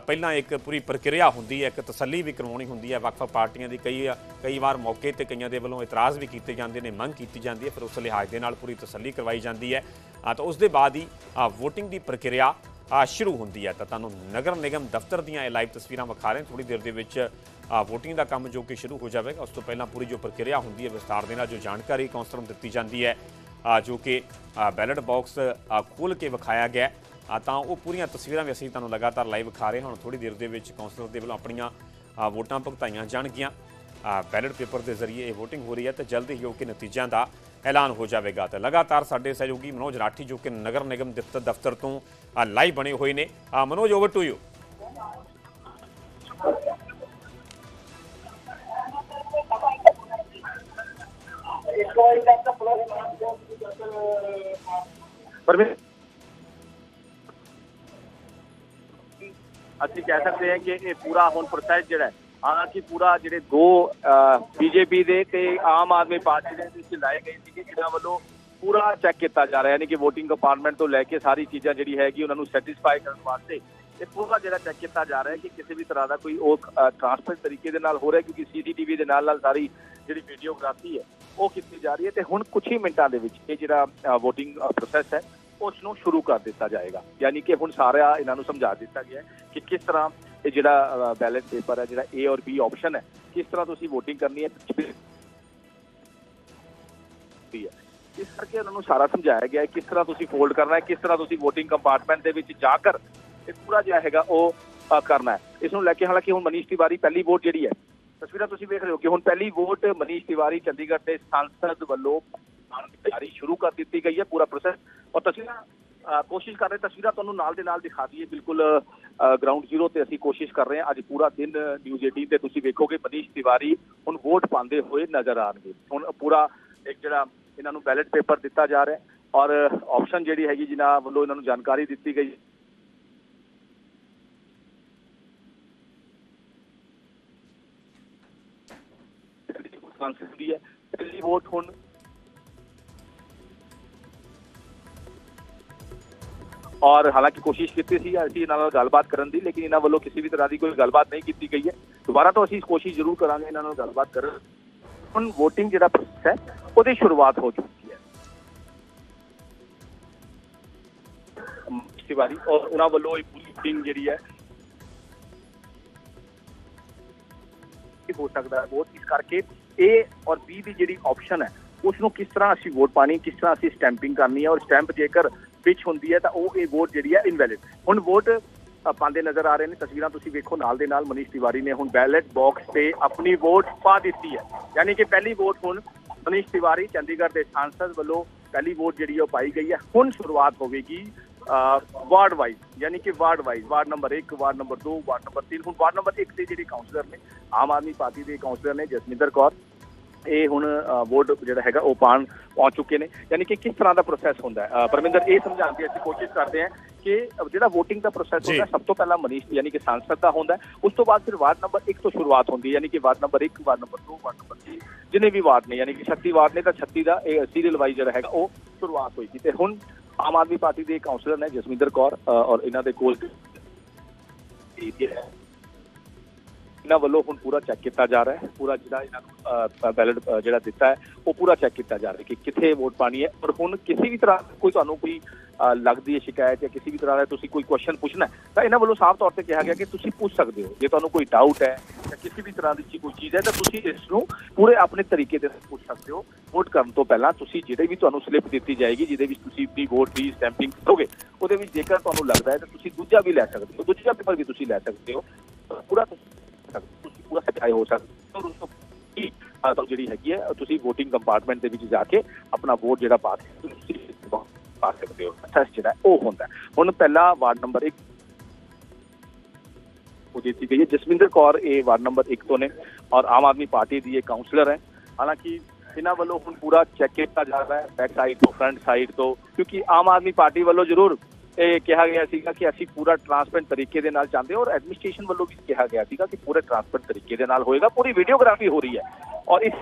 ਪਹਿਲਾਂ ਇੱਕ ਪੂਰੀ ਪ੍ਰਕਿਰਿਆ ਹੁੰਦੀ ਹੈ ਇੱਕ ਤਸੱਲੀ ਵੀ ਕਰਵਾਉਣੀ ਹੁੰਦੀ ਹੈ ਵੱਖ-ਵੱਖ ਪਾਰਟੀਆਂ ਦੀ ਕਈ ਕਈ ਵਾਰ ਮੌਕੇ ਤੇ ਕਈਆਂ ਦੇ ਵੱਲੋਂ ਇਤਰਾਜ਼ ਵੀ ਕੀਤੇ ਜਾਂਦੇ ਨੇ ਮੰਗ ਕੀਤੀ ਜਾਂਦੀ ਹੈ ਫਿਰ ਉਸ ਲਿਹਾਜ਼ ਦੇ ਨਾਲ ਪੂਰੀ ਤਸੱਲੀ ਕਰਵਾਈ ਜਾਂਦੀ ਹੈ। ਤਾਂ ਉਸ ਦੇ ਬਾਅਦ ਹੀ VOTING ਦੀ ਪ੍ਰਕਿਰਿਆ ਸ਼ੁਰੂ ਹੁੰਦੀ ਹੈ। ਤਾਂ ਤੁਹਾਨੂੰ ਨਗਰ ਨਿਗਮ ਦਫ਼ਤਰ ਦੀਆਂ ਇਹ ਲਾਈਵ ਤਸਵੀਰਾਂ ਵਿਖਾ ਰਹੇ ਥੋੜੀ ਦੇਰ ਦੇ ਵਿੱਚ ਆ, VOTING ਦਾ ਕੰਮ ਜੋ ਕਿ ਸ਼ੁਰੂ ਹੋ ਜਾਵੇਗਾ ਉਸ ਤੋਂ ਪਹਿਲਾਂ ਪੂਰੀ ਜੋ ਪ੍ਰਕਿਰਿਆ ਹੁੰਦੀ ਹੈ ਵਿਸਤਾਰ ਦੇ ਨਾਲ ਜੋ ਜਾਣਕਾਰੀ ਕੌਂਸਲਰ ਨੂੰ ਦਿੱਤੀ ਜਾਂਦੀ ਹੈ। ਜੋ ਕਿ ਬੈਲਟ ਬਾਕਸ ਖੋਲ ਕੇ ਵਿਖਾਇਆ ਗਿਆ। ਤਾਂ ਉਹ ਪੂਰੀਆਂ ਤਸਵੀਰਾਂ ਵੀ ਅਸੀਂ ਤੁਹਾਨੂੰ ਲਗਾਤਾਰ ਲਾਈਵ ਵਿਖਾ ਰਹੇ ਹਾਂ। ਹੁਣ ਥੋੜੀ ਦੇਰ ਦੇ ਵਿੱਚ ਕਾਉਂਸਲਰ ਦੇ ਵੱਲੋਂ ਆਪਣੀਆਂ ਵੋਟਾਂ ਭੁਗਤਾਈਆਂ ਜਾਣਗੀਆਂ। ਬੈਲਟ ਪੇਪਰ ਦੇ ਜ਼ਰੀਏ ਇਹ VOTING ਹੋ ਰਹੀ ਹੈ ਤੇ ਜਲਦੀ ਹੀ ਉਹ ਕੇ ਨਤੀਜਿਆਂ ਦਾ ਐਲਾਨ ਹੋ ਜਾਵੇਗਾ। ਤੇ ਲਗਾਤਾਰ ਸਾਡੇ ਸਹਿਯੋਗੀ ਮਨੋਜ ਰਾਠੀ ਜੋ ਕਿ ਨਗਰ ਨਿਗਮ ਦਫ਼ਤਰ ਦਫ਼ਤਰ ਤੋਂ ਲਾਈਵ ਬਣੇ ਹੋਏ ਨੇ। Manoj over to you Parmesh ਅਸੀਂ ਕਹਿ ਸਕਦੇ ਹਾਂ ਕਿ ਇਹ ਪੂਰਾ ਹੁਣ ਪ੍ਰੋਸੈਸ ਜਿਹੜਾ ਹੈ, ਹਾਲਾਂਕਿ ਪੂਰਾ ਜਿਹੜੇ ਦੋ ਬੀਜੇਪੀ ਦੇ ਤੇ ਆਮ ਆਦਮੀ ਪਾਰਟੀ ਦੇ ਵਿੱਚ ਲਾਏ ਗਏ ਸੀਗੇ, ਜਿਨ੍ਹਾਂ ਵੱਲੋਂ ਪੂਰਾ ਚੈੱਕ ਕੀਤਾ ਜਾ ਰਿਹਾ, ਯਾਨੀ ਕਿ VOTING ਡਿਪਾਰਟਮੈਂਟ ਤੋਂ ਲੈ ਕੇ ਸਾਰੀ ਚੀਜ਼ਾਂ ਜਿਹੜੀ ਹੈਗੀ ਉਹਨਾਂ ਨੂੰ ਸੈਟੀਸਫਾਈ ਕਰਨ ਵਾਸਤੇ ਇਹ ਪੂਰਾ ਜਿਹੜਾ ਚੈੱਕ ਕੀਤਾ ਜਾ ਰਿਹਾ ਹੈ ਕਿ ਕਿਸੇ ਵੀ ਤਰ੍ਹਾਂ ਦਾ ਕੋਈ ਉਹ ਟ੍ਰਾਂਸਪੇਰੈਂਟ ਤਰੀਕੇ ਦੇ ਨਾਲ ਹੋ ਰਿਹਾ ਕਿਉਂਕਿ ਸੀਸੀਟੀਵੀ ਦੇ ਨਾਲ ਨਾਲ ਸਾਰੀ ਜਿਹੜੀ ਵੀਡੀਓਗ੍ਰਾਫੀ ਹੈ, ਉਹ ਕੀਤੀ ਜਾ ਰਹੀ ਹੈ ਤੇ ਹੁਣ ਕੁਝ ਹੀ ਮਿੰਟਾਂ ਦੇ ਵਿੱਚ ਇਹ ਜਿਹੜਾ VOTING ਪ੍ਰੋਸੈਸ ਹੈ ਉਸ ਨੂੰ ਸ਼ੁਰੂ ਕਰ ਦਿੱਤਾ ਜਾਏਗਾ। ਯਾਨੀ ਕਿ ਹੁਣ ਸਾਰਾ ਇਹਨਾਂ ਨੂੰ ਸਮਝਾ ਦਿੱਤਾ ਗਿਆ ਕਿ ਕਿਸ ਤਰ੍ਹਾਂ ਇਹ ਜਿਹੜਾ ਬੈਲਟ ਪੇਪਰ ਹੈ, ਜਿਹੜਾ A ਔਰ B ਆਪਸ਼ਨ ਹੈ, ਕਿਸ ਤਰ੍ਹਾਂ ਤੁਸੀਂ ਵੋਟਿੰਗ ਕਰਨੀ ਹੈ ਵੀ ਹੈ। ਇਸ ਕਰਕੇ ਉਹਨਾਂ ਨੂੰ ਸਾਰਾ ਸਮਝਾਇਆ ਗਿਆ ਹੈ ਕਿਸ ਤਰ੍ਹਾਂ ਤੁਸੀਂ ਫੋਲਡ ਕਰਨਾ ਹੈ, ਕਿਸ ਤਰ੍ਹਾਂ ਤੁਸੀਂ VOTING ਕੰਪਾਰਟਮੈਂਟ ਦੇ ਵਿੱਚ ਜਾ ਕਰ, ਇਹ ਪੂਰਾ ਜਿਹੜਾ ਹੈਗਾ ਉਹ ਕਰਨਾ ਹੈ। ਇਸ ਨੂੰ ਲੈ ਕੇ ਹਾਲਾਂਕਿ ਹੁਣ ਮਨੀਸ਼ ਤਿਵਾਰੀ ਪਹਿਲੀ ਵੋਟ ਜਿਹੜੀ ਹੈ, ਤਸਵੀਰਾਂ ਤੁਸੀਂ ਵੇਖ ਰਹੇ ਹੋ ਕਿ ਹੁਣ ਪਹਿਲੀ ਵੋਟ ਮਨੀਸ਼ ਤਿਵਾਰੀ ਚੰਡੀਗੜ੍ਹ ਦੇ ਸੰਸਦ ਵੱਲੋਂ ਪਾਉਣ ਤਿਆਰੀ ਸ਼ੁਰੂ ਕਰ ਦਿੱਤੀ ਗਈ ਹੈ, ਪੂਰਾ ਪ੍ਰੋਸੈਸ ਔਰ ਤਸਵੀਰਾਂ ਕੋਸ਼ਿਸ਼ ਕਰ ਰਹੇ, ਤਸਵੀਰਾਂ ਤੁਹਾਨੂੰ ਨਾਲ ਦੇ ਨਾਲ ਦਿਖਾ ਦਈਏ। ਬਿਲਕੁਲ ਗਰਾਊਂਡ ਜ਼ੀਰੋ ਤੇ ਅਸੀਂ ਕੋਸ਼ਿਸ਼ ਕਰ ਰਹੇ ਹਾਂ। ਅੱਜ ਪੂਰਾ ਦਿਨ ਨਿਊਜ਼ 18 ਤੇ ਤੁਸੀਂ ਵੇਖੋਗੇ, ਮਨੀਸ਼ ਤਿਵਾਰੀ ਹੁਣ ਵੋਟ ਪਾਉਂਦੇ ਹੋਏ ਨਜ਼ਰ ਆਣਗੇ ਹੁਣ ਪੂਰਾ ਇੱਕ ਜਿਹੜਾ ਇਹਨਾਂ ਨੂੰ ਬੈਲਟ ਪੇਪਰ ਦਿੱਤਾ ਜਾ ਰਿਹਾ ਔਰ ਆਪਸ਼ਨ ਜਿਹੜੀ ਹੈਗੀ ਜਿਨ੍ਹਾਂ ਵੱਲੋਂ ਇਹਨਾਂ ਨੂੰ ਜਾਣਕਾਰੀ ਦਿੱਤੀ ਗਈ। ਹੁੰਦੀ ਹੈ ਪਹਿਲੀ ਵੋਟ ਹੁਣ ਔਰ ਹਾਲਾਂਕਿ ਕੋਸ਼ਿਸ਼ ਕੀਤੀ ਸੀ ਅਸੀਂ ਇਹਨਾਂ ਨਾਲ ਗੱਲਬਾਤ ਕਰਨ ਦੀ, ਲੇਕਿਨ ਇਹਨਾਂ ਵੱਲੋਂ ਕਿਸੇ ਵੀ ਤਰ੍ਹਾਂ ਦੀ ਕੋਈ ਗੱਲਬਾਤ ਨਹੀਂ ਕੀਤੀ ਗਈ ਹੈ। ਦੁਬਾਰਾ ਤੋਂ ਅਸੀਂ ਕੋਸ਼ਿਸ਼ ਜ਼ਰੂਰ ਕਰਾਂਗੇ ਇਹਨਾਂ ਨਾਲ ਗੱਲਬਾਤ ਕਰਨ। ਹੁਣ VOTING ਜਿਹੜਾ ਪ੍ਰੋਸੈਸ ਹੈ, ਉਹਦੀ ਸ਼ੁਰੂਆਤ ਹੋ ਚੁੱਕੀ ਹੈ। ਤਿਵਾਰੀ ਔਰ ਉਹਨਾਂ ਵੱਲੋਂ ਇਹ ਪੂਰੀ VOTING ਜਿਹੜੀ ਹੈ ਕੀ ਹੋ ਸਕਦਾ ਹੈ ਵੋਟ ਇਸ ਕਰਕੇ A ਔਰ B ਦੀ ਜਿਹੜੀ ਆਪਸ਼ਨ ਹੈ ਉਸ ਨੂੰ ਕਿਸ ਤਰ੍ਹਾਂ ਅਸੀਂ ਵੋਟ ਪਾਣੀ ਕਿਸ ਤਰ੍ਹਾਂ ਅਸੀਂ ਸਟੈਂਪਿੰਗ ਕਰਨੀ ਹੈ, ਔਰ ਸਟੈਂਪ ਜੇਕਰ ਵਿੱਚ ਹੁੰਦੀ ਹੈ, ਤਾਂ ਉਹ ਇਹ ਵੋਟ ਜਿਹੜੀ ਹੈ ਇਨਵੈਲਿਡ ਹੁਣ ਵੋਟ ਪਾਉਂਦੇ ਨਜ਼ਰ ਆ ਰਹੇ ਨੇ, ਤਸਵੀਰਾਂ ਤੁਸੀਂ ਵੇਖੋ, ਨਾਲ ਦੇ ਨਾਲ ਮਨੀਸ਼ ਤਿਵਾਰੀ ਨੇ ਹੁਣ ਬੈਲਟ ਬਾਕਸ ਤੇ ਆਪਣੀ ਵੋਟ ਪਾ ਦਿੱਤੀ ਹੈ। ਯਾਨੀ ਕਿ ਪਹਿਲੀ ਵੋਟ ਹੁਣ ਮਨੀਸ਼ ਤਿਵਾਰੀ ਚੰਡੀਗੜ੍ਹ ਦੇ ਸਾਂਸਦ ਵੱਲੋਂ ਪਹਿਲੀ ਵੋਟ ਜਿਹੜੀ ਹੈ ਉਹ ਪਾਈ ਗਈ ਹੈ। ਹੁਣ ਸ਼ੁਰੂਆਤ ਹੋਵੇਗੀ ਵਾਰਡ ਵਾਈਜ਼ ਯਾਨੀ ਕਿ ward wise ward number 1 ward number 2 ward number 3 ਹੁਣ ਵਾਰਡ ਨੰਬਰ 1 ਦੇ ਜਿਹੜੇ ਕਾਉਂਸਲਰ ਨੇ, ਆਮ ਆਦਮੀ ਪਾਰਟੀ ਦੇ ਕਾਉਂਸਲਰ ਨੇ ਜਸਮਿੰਦਰ ਕੌਰ ਇਹ ਹੁਣ ਵੋਟ ਜਿਹੜਾ ਹੈਗਾ ਉਹ ਪਾਣ ਪਹੁੰਚ ਚੁੱਕੇ ਨੇ ਯਾਨੀ ਕਿ ਕਿਸ ਤਰ੍ਹਾਂ ਦਾ ਪ੍ਰੋਸੈਸ ਹੁੰਦਾ ਹੈ ਪਰਮਿੰਦਰ ਇਹ ਸਮਝਾਉਣ ਦੀ ਅਸੀਂ ਕੋਸ਼ਿਸ਼ ਕਰਦੇ ਹਾਂ ਕਿ ਜਿਹੜਾ VOTING ਦਾ ਪ੍ਰੋਸੈਸ। ਹੁੰਦਾ ਸਭ ਤੋਂ ਪਹਿਲਾਂ ਮਨੀਸ਼ ਯਾਨੀ ਕਿ ਸੰਸਦ ਦਾ ਹੁੰਦਾ। ਉਸ ਤੋਂ ਬਾਅਦ ਫਿਰ ਵਾਰਡ ਨੰਬਰ 1 ਤੋਂ ਸ਼ੁਰੂਆਤ ਹੁੰਦੀ ਹੈ ਯਾਨੀ ਕਿ ward number 1 ward number 2 ward number 3 ਜਿੰਨੇ ਵੀ ਵਾਰਡ ਨੇ ਯਾਨੀ ਕਿ 36 ਵਾਰਡ ਨੇ ਤਾਂ 36 ਦਾ ਇਹ ਸੀਰੀਅਲ ਵਾਈਜ਼ ਜਿਹੜਾ ਹੈਗਾ ਉਹ ਸ਼ੁਰੂਆਤ ਹੋਏਗੀ ਤੇ ਹੁਣ ਆਮ ਆਦਮੀ ਪਾਰਟੀ ਦੇ ਕਾਉਂਸਲਰ ਨੇ ਜਸਵਿੰਦਰ ਕੌਰ ਔਰ ਇਹਨਾਂ ਦੇ ਕੋਲ ਇਹਨਾਂ ਵੱਲੋਂ ਹੁਣ ਪੂਰਾ ਚੈੱਕ ਕੀਤਾ ਜਾ ਰਿਹਾ ਹੈ। ਪੂਰਾ ਜਿਹੜਾ ਇਹਨਾਂ ਨੂੰ ਬੈਲਟ ਜਿਹੜਾ ਦਿੱਤਾ ਹੈ, ਉਹ ਪੂਰਾ ਚੈੱਕ ਕੀਤਾ ਜਾ ਰਿਹਾ ਕਿ ਕਿੱਥੇ ਵੋਟ ਪਾਣੀ ਹੈ। ਔਰ ਹੁਣ ਕਿਸੇ ਵੀ ਤਰ੍ਹਾਂ ਕੋਈ ਤੁਹਾਨੂੰ ਕੋਈ ਲੱਗਦੀ ਹੈ ਸ਼ਿਕਾਇਤ ਜਾਂ ਕਿਸੇ ਵੀ ਤਰ੍ਹਾਂ ਦਾ ਤੁਸੀਂ ਕੋਈ ਕੁਐਸਚਨ ਪੁੱਛਣਾ ਤਾਂ ਇਹਨਾਂ ਵੱਲੋਂ ਸਾਫ਼ ਤੌਰ ਤੇ ਕਿਹਾ ਗਿਆ ਕਿ ਤੁਸੀਂ ਪੁੱਛ ਸਕਦੇ ਹੋ। ਜੇ ਤੁਹਾਨੂੰ ਕੋਈ ਡਾਊਟ ਹੈ ਜਾਂ ਕਿਸੇ ਵੀ ਤਰ੍ਹਾਂ ਦੀ ਕੋਈ ਚੀਜ਼ ਹੈ, ਤਾਂ ਤੁਸੀਂ ਇਸ ਨੂੰ ਪੂਰੇ ਆਪਣੇ ਤਰੀਕੇ ਦੇ ਨਾਲ ਪੁੱਛ ਸਕਦੇ ਹੋ। ਵੋਟ ਕਰਨ ਤੋਂ ਪਹਿਲਾਂ ਤੁਸੀਂ ਜਿਹੜੇ ਵੀ ਤੁਹਾਨੂੰ ਸਲਿੱਪ ਦਿੱਤੀ ਜਾਏਗੀ, ਜਿਹਦੇ ਵਿੱਚ ਤੁਸੀਂ ਆਪਣੀ ਵੋਟ ਦੀ ਸਟੈਂਪਿੰਗ ਕਰੋਗੇ, ਉਹਦੇ ਵਿੱਚ ਜੇਕਰ ਤੁਹਾਨੂੰ ਲੱਗਦਾ ਹੈ, ਤਾਂ ਤੁਸੀਂ ਦੂਜਾ ਵੀ ਲੈ ਸਕਦੇ ਹੋ। ਦੂਜਾ ਪੇਪਰ ਵੀ ਤੁਸੀਂ ਲੈ ਸਕਦੇ ਹੋ। ਪੂਰਾ ਤੁਸੀਂ ਪੂਰਾ ਸਚਾਈ ਹੋ ਸਕਦਾ ਔਰ ਉਸ ਤੋਂ ਕੀ ਅਹ ਤਾਂ ਜਿਹੜੀ ਹੈਗੀ ਹੈ ਤੁਸੀਂ VOTING ਕੰਪਾਰਟਮੈਂਟ ਦੇ ਵਿੱਚ ਜਾ ਕੇ ਆਪਣਾ ਵੋਟ ਜਿਹੜਾ ਪਾ ਕੇ ਤੁਸੀਂ ਪਾ ਸਕਦੇ ਹੋ। ਪ੍ਰੋਸੈਸ ਜਿਹੜਾ ਹੈ ਉਹ ਹੁੰਦਾ ਹੈ। ਹੁਣ ਪਹਿਲਾ ਵਾਰਡ ਨੰਬਰ 1 ਉਹ ਦਿੱਤੀ ਗਈ ਹੈ। ਜਸਵਿੰਦਰ ਕੌਰ ਇਹ ਵਾਰਡ ਨੰਬਰ 1 ਤੋਂ ਨੇ ਔਰ ਆਮ ਆਦਮੀ ਪਾਰਟੀ ਦੀ ਇਹ ਕਾਉਂਸਲਰ ਹੈ। ਹਾਲਾਂਕਿ ਇਹਨਾਂ ਵੱਲੋਂ ਹੁਣ ਪੂਰਾ ਚੈੱਕ ਕੀਤਾ ਜਾ ਰਿਹਾ ਹੈ ਬੈਕ ਸਾਈਡ ਤੋਂ ਫਰੰਟ ਸਾਈਡ ਤੋਂ, ਕਿਉਂਕਿ ਆਮ ਆਦਮੀ ਪਾਰਟੀ ਵੱਲੋਂ ਜ਼ਰੂਰ ਇਹ ਕਿਹਾ ਗਿਆ ਸੀਗਾ ਕਿ ਅਸੀਂ ਪੂਰਾ ਟਰਾਂਸਪੇਰੈਂਟ ਤਰੀਕੇ ਦੇ ਨਾਲ ਚਾਹੁੰਦੇ ਹਾਂ ਔਰ ਐਡਮਿਨਿਸਟ੍ਰੇਸ਼ਨ ਵੱਲੋਂ ਵੀ ਕਿਹਾ ਗਿਆ ਸੀਗਾ ਕਿ ਪੂਰੇ ਟਰਾਂਸਪੇਰੈਂਟ ਤਰੀਕੇ ਦੇ ਨਾਲ ਹੋਏਗਾ, ਪੂਰੀ ਵੀਡੀਓਗ੍ਰਾਫੀ ਹੋ ਰਹੀ ਹੈ। ਔਰ ਇਸ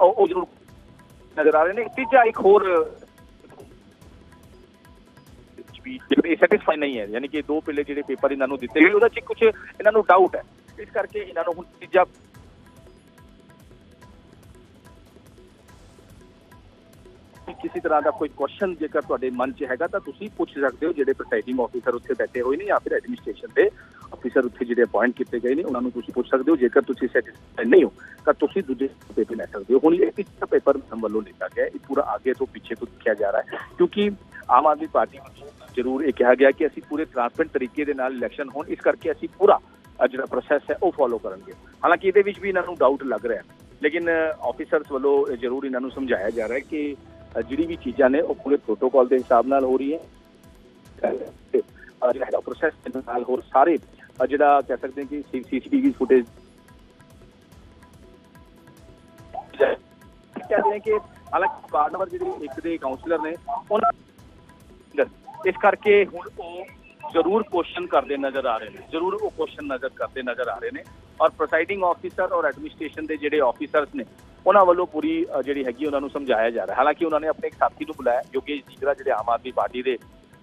ਉਹ ਜ਼ਰੂਰ ਨਜ਼ਰ ਆ ਰਹੇ ਨੇ। ਤੀਜਾ ਇੱਕ ਹੋਰ ਵੀ ਇਹ ਸੈਟੀਸਫਾਈ ਨਹੀਂ ਹੈ, ਯਾਨੀ ਕਿ ਦੋ ਪਿੱਲੇ ਜਿਹੜੇ ਪੇਪਰ ਇਹਨਾਂ ਨੂੰ ਦਿੱਤੇ ਗਏ, ਉਹਦਾ ਚ ਕੁਝ ਇਹਨਾਂ ਨੂੰ ਡਾਊਟ ਹੈ। ਇਸ ਕਰਕੇ ਇਹਨਾਂ ਨੂੰ ਹੁਣ ਤੀਜਾ ਕਿਸੇ ਤਰ੍ਹਾਂ ਦਾ ਕੋਈ ਕੁਐਸਚਨ ਜੇਕਰ ਤੁਹਾਡੇ ਮਨ 'ਚ ਹੈਗਾ ਤਾਂ ਤੁਸੀਂ ਪੁੱਛ ਸਕਦੇ ਹੋ ਜਿਹੜੇ ਪ੍ਰੈਸਾਈਡਿੰਗ ਆਫੀਸਰ ਉੱਥੇ ਬੈਠੇ ਹੋਏ ਨੇ ਜਾਂ ਫਿਰ ਐਡਮਿਨਿਸਟ੍ਰੇਸ਼ਨ ਦੇ ਅਫੀਸਰ ਉੱਥੇ ਜਿਹੜੇ ਅਪਾਇੰਟ ਕੀਤੇ ਗਏ ਨੇ, ਉਹਨਾਂ ਨੂੰ ਤੁਸੀਂ ਪੁੱਛ ਸਕਦੇ ਹੋ। ਜੇਕਰ ਤੁਸੀਂ ਸੈਟੀਸਫਾਈ ਨਹੀਂ ਹੋ, ਤਾਂ ਤੁਸੀਂ ਦੂਜੇ ਪੇਪਰ ਲੈ ਸਕਦੇ ਹੋ। ਹੁਣ ਇਹ ਇੱਕ ਪੇਪਰ ਵੱਲੋਂ ਲਿਖਾ ਗਿਆ ਇਹ ਪੂਰਾ ਅੱਗੇ ਤੋਂ ਪਿੱਛੇ ਤੋਂ ਲਿਖਿਆ ਜਾ ਰਿਹਾ ਹੈ। ਕਿਉਂਕਿ ਆਮ ਆਦਮੀ ਪਾਰਟੀ ਵੱਲੋਂ ਜ਼ਰੂਰ ਇਹ ਕਿਹਾ ਗਿਆ ਕਿ ਅਸੀਂ ਪੂਰੇ ਟ੍ਰਾਂਸਪੇਰੈਂਟ ਤਰੀਕੇ ਦੇ ਨਾਲ ਇਲੈਕਸ਼ਨ ਹੋਣ, ਇਸ ਕਰਕੇ ਅਸੀਂ ਪੂਰਾ ਜਿਹੜਾ ਪ੍ਰੋਸੈਸ ਹੈ ਉਹ ਫੋਲੋ ਕਰਨਗੇ। ਹਾਲਾਂਕਿ ਇਹਦੇ ਵਿੱਚ ਵੀ ਇਹਨਾਂ ਨੂੰ ਡਾਊਟ ਲੱਗ ਰਿਹਾ ਹੈ। ਲੇਕਿਨ ਆਫੀਸਰਸ ਵੱਲੋਂ ਜ਼ਰੂਰ ਇਹਨਾਂ ਨੂੰ ਸਮਝਾਇਆ ਜਾ ਰਿਹਾ ਹੈ ਕਿ ਜਿਹੜੀ ਵੀ ਚੀਜ਼ਾਂ ਨੇ, ਉਹ ਪੂਰੇ ਪ੍ਰੋਟੋਕਾਲ ਦੇ ਹਿਸਾਬ ਨਾਲ ਹੋ ਰਹੀ ਹੈ ਜਿਹੜਾ ਹੈਗਾ ਪ੍ਰੋਸੈਸ ਦੇ ਨਾਲ ਹੋਰ ਸਾਰੇ ਜਿਹੜਾ ਕਹਿ ਸਕਦੇ ਹਾਂ ਕਿ ਸੀਸੀਟੀਵੀ ਫੁਟੇਜ ਕਹਿੰਦੇ ਨੇ ਕਿ ਹਾਲਾਂਕਿ ਵਾਰਡ ਨੰਬਰ ਜਿਹੜੀ ਇੱਕ ਦੇ ਕਾਉਂਸਲਰ ਨੇ, ਉਹਨਾਂ ਇਸ ਕਰਕੇ ਹੁਣ ਉਹ ਜ਼ਰੂਰ ਕੁਐਸਚਨ ਕਰਦੇ ਨਜ਼ਰ ਆ ਰਹੇ ਨੇ। ਜ਼ਰੂਰ ਉਹ ਕੁਐਸਚਨ ਨਜ਼ਰ ਕਰਦੇ ਨਜ਼ਰ ਆ ਰਹੇ ਨੇ। ਔਰ ਪ੍ਰੈਸਾਈਡਿੰਗ ਆਫੀਸਰ ਔਰ ਐਡਮਿਨਿਸਟ੍ਰੇਸ਼ਨ ਦੇ ਜਿਹੜੇ ਆਫੀਸਰਸ ਨੇ ਉਹਨਾਂ ਵੱਲੋਂ ਪੂਰੀ ਜਿਹੜੀ ਹੈਗੀ ਉਹਨਾਂ ਨੂੰ ਸਮਝਾਇਆ ਜਾ ਰਿਹਾ। ਹਾਲਾਂਕਿ ਉਹਨਾਂ ਨੇ ਆਪਣੇ ਇੱਕ ਸਾਥੀ ਨੂੰ ਬੁਲਾਇਆ ਯੋਗੇਸ਼ ਜੀਗਰਾ ਜਿਹੜੇ ਆਮ ਆਦਮੀ ਪਾਰਟੀ ਦੇ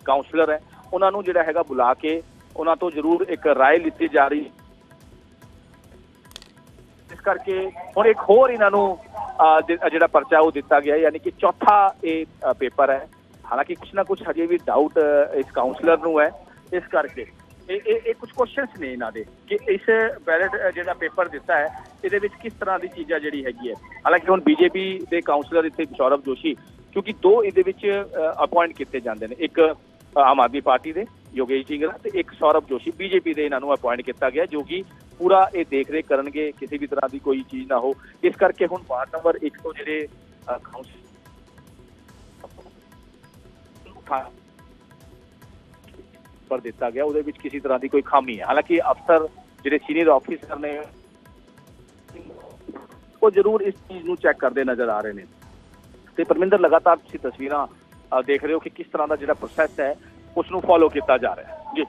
ਕਾਉਂਸਲਰ ਹੈ। ਉਹਨਾਂ ਨੂੰ ਜਿਹੜਾ ਹੈਗਾ ਬੁਲਾ ਕੇ ਉਹਨਾਂ ਤੋਂ ਜ਼ਰੂਰ ਇੱਕ ਰਾਏ ਲਿੱਤੀ ਜਾ ਰਹੀ ਇਸ ਕਰਕੇ ਹੁਣ ਇੱਕ ਹੋਰ ਇਹਨਾਂ ਨੂੰ ਅ, ਜਿਹੜਾ ਪਰਚਾ ਉਹ ਦਿੱਤਾ ਗਿਆ ਯਾਨੀ ਕਿ ਚੌਥਾ ਇਹ ਪੇਪਰ ਹੈ। ਹਾਲਾਂਕਿ ਕੁਛ ਨਾ ਕੁਛ ਹਜੇ ਵੀ ਡਾਊਟ ਇਸ ਕਾਉਂਸਲਰ ਨੂੰ ਹੈ। ਇਸ ਕਰਕੇ ਇਹ ਇਹ ਕੁਝ ਕੁਐਸਚਨਸ ਨੇ ਇਹਨਾਂ ਦੇ ਕਿ ਇਸ ਬੈਲਟ ਜਿਹੜਾ ਪੇਪਰ ਦਿੱਤਾ ਹੈ, ਇਹਦੇ ਵਿੱਚ ਕਿਸ ਤਰ੍ਹਾਂ ਦੀ ਚੀਜ਼ਾਂ ਜਿਹੜੀ ਹੈਗੀ ਹੈ। ਹਾਲਾਂਕਿ ਹੁਣ ਬੀਜੇਪੀ ਦੇ ਕਾਉਂਸਲਰ ਇੱਥੇ ਸੌਰਵ ਜੋਸ਼ੀ, ਕਿਉਂਕਿ ਦੋ ਇਹਦੇ ਵਿੱਚ ਅਪਾਇੰਟ ਕੀਤੇ ਜਾਂਦੇ ਨੇ। ਇੱਕ ਆਮ ਆਦਮੀ ਪਾਰਟੀ ਦੇ, ਯੋਗੇਸ਼ ਜਿੰਗਰਾ ਤੇ ਇੱਕ ਸੌਰਵ ਜੋਸ਼ੀ ਬੀਜੇਪੀ ਦੇ ਇਹਨਾਂ ਨੂੰ ਅਪਾਇੰਟ ਕੀਤਾ ਗਿਆ, ਜੋ ਕਿ ਪੂਰਾ ਇਹ ਦੇਖ ਰੇਖ ਕਰਨਗੇ, ਕਿਸੇ ਵੀ ਤਰ੍ਹਾਂ ਦੀ ਕੋਈ ਚੀਜ਼ ਨਾ ਹੋ। ਇਸ ਕਰਕੇ ਹੁਣ ਵਾਰਡ ਨੰਬਰ 1 ਤੋਂ ਜਿਹੜੇ ਕਾਉਂਸਲ ਪਰ ਦਿੱਤਾ ਗਿਆ, ਉਹਦੇ ਵਿੱਚ ਕਿਸੇ ਤਰ੍ਹਾਂ ਦੀ ਕੋਈ ਖਾਮੀ ਹੈ। ਹਾਲਾਂਕਿ ਅਫਸਰ ਜਿਹੜੇ ਸੀਨੀਅਰ ਆਫੀਸਰ ਨੇ, ਉਹ ਜ਼ਰੂਰ ਇਸ ਚੀਜ਼ ਨੂੰ ਚੈੱਕ ਕਰਦੇ ਨਜ਼ਰ ਆ ਰਹੇ ਨੇ। ਤੇ ਪਰਮਿੰਦਰ, ਲਗਾਤਾਰ ਤੁਸੀਂ ਤਸਵੀਰਾਂ ਦੇਖ ਰਹੇ ਹੋ ਕਿ ਕਿਸ ਤਰ੍ਹਾਂ ਦਾ ਜਿਹੜਾ ਪ੍ਰੋਸੈਸ ਹੈ ਉਸ ਨੂੰ ਫੋਲੋ ਕੀਤਾ ਜਾ ਰਿਹਾ ਹੈ। ਜੀ।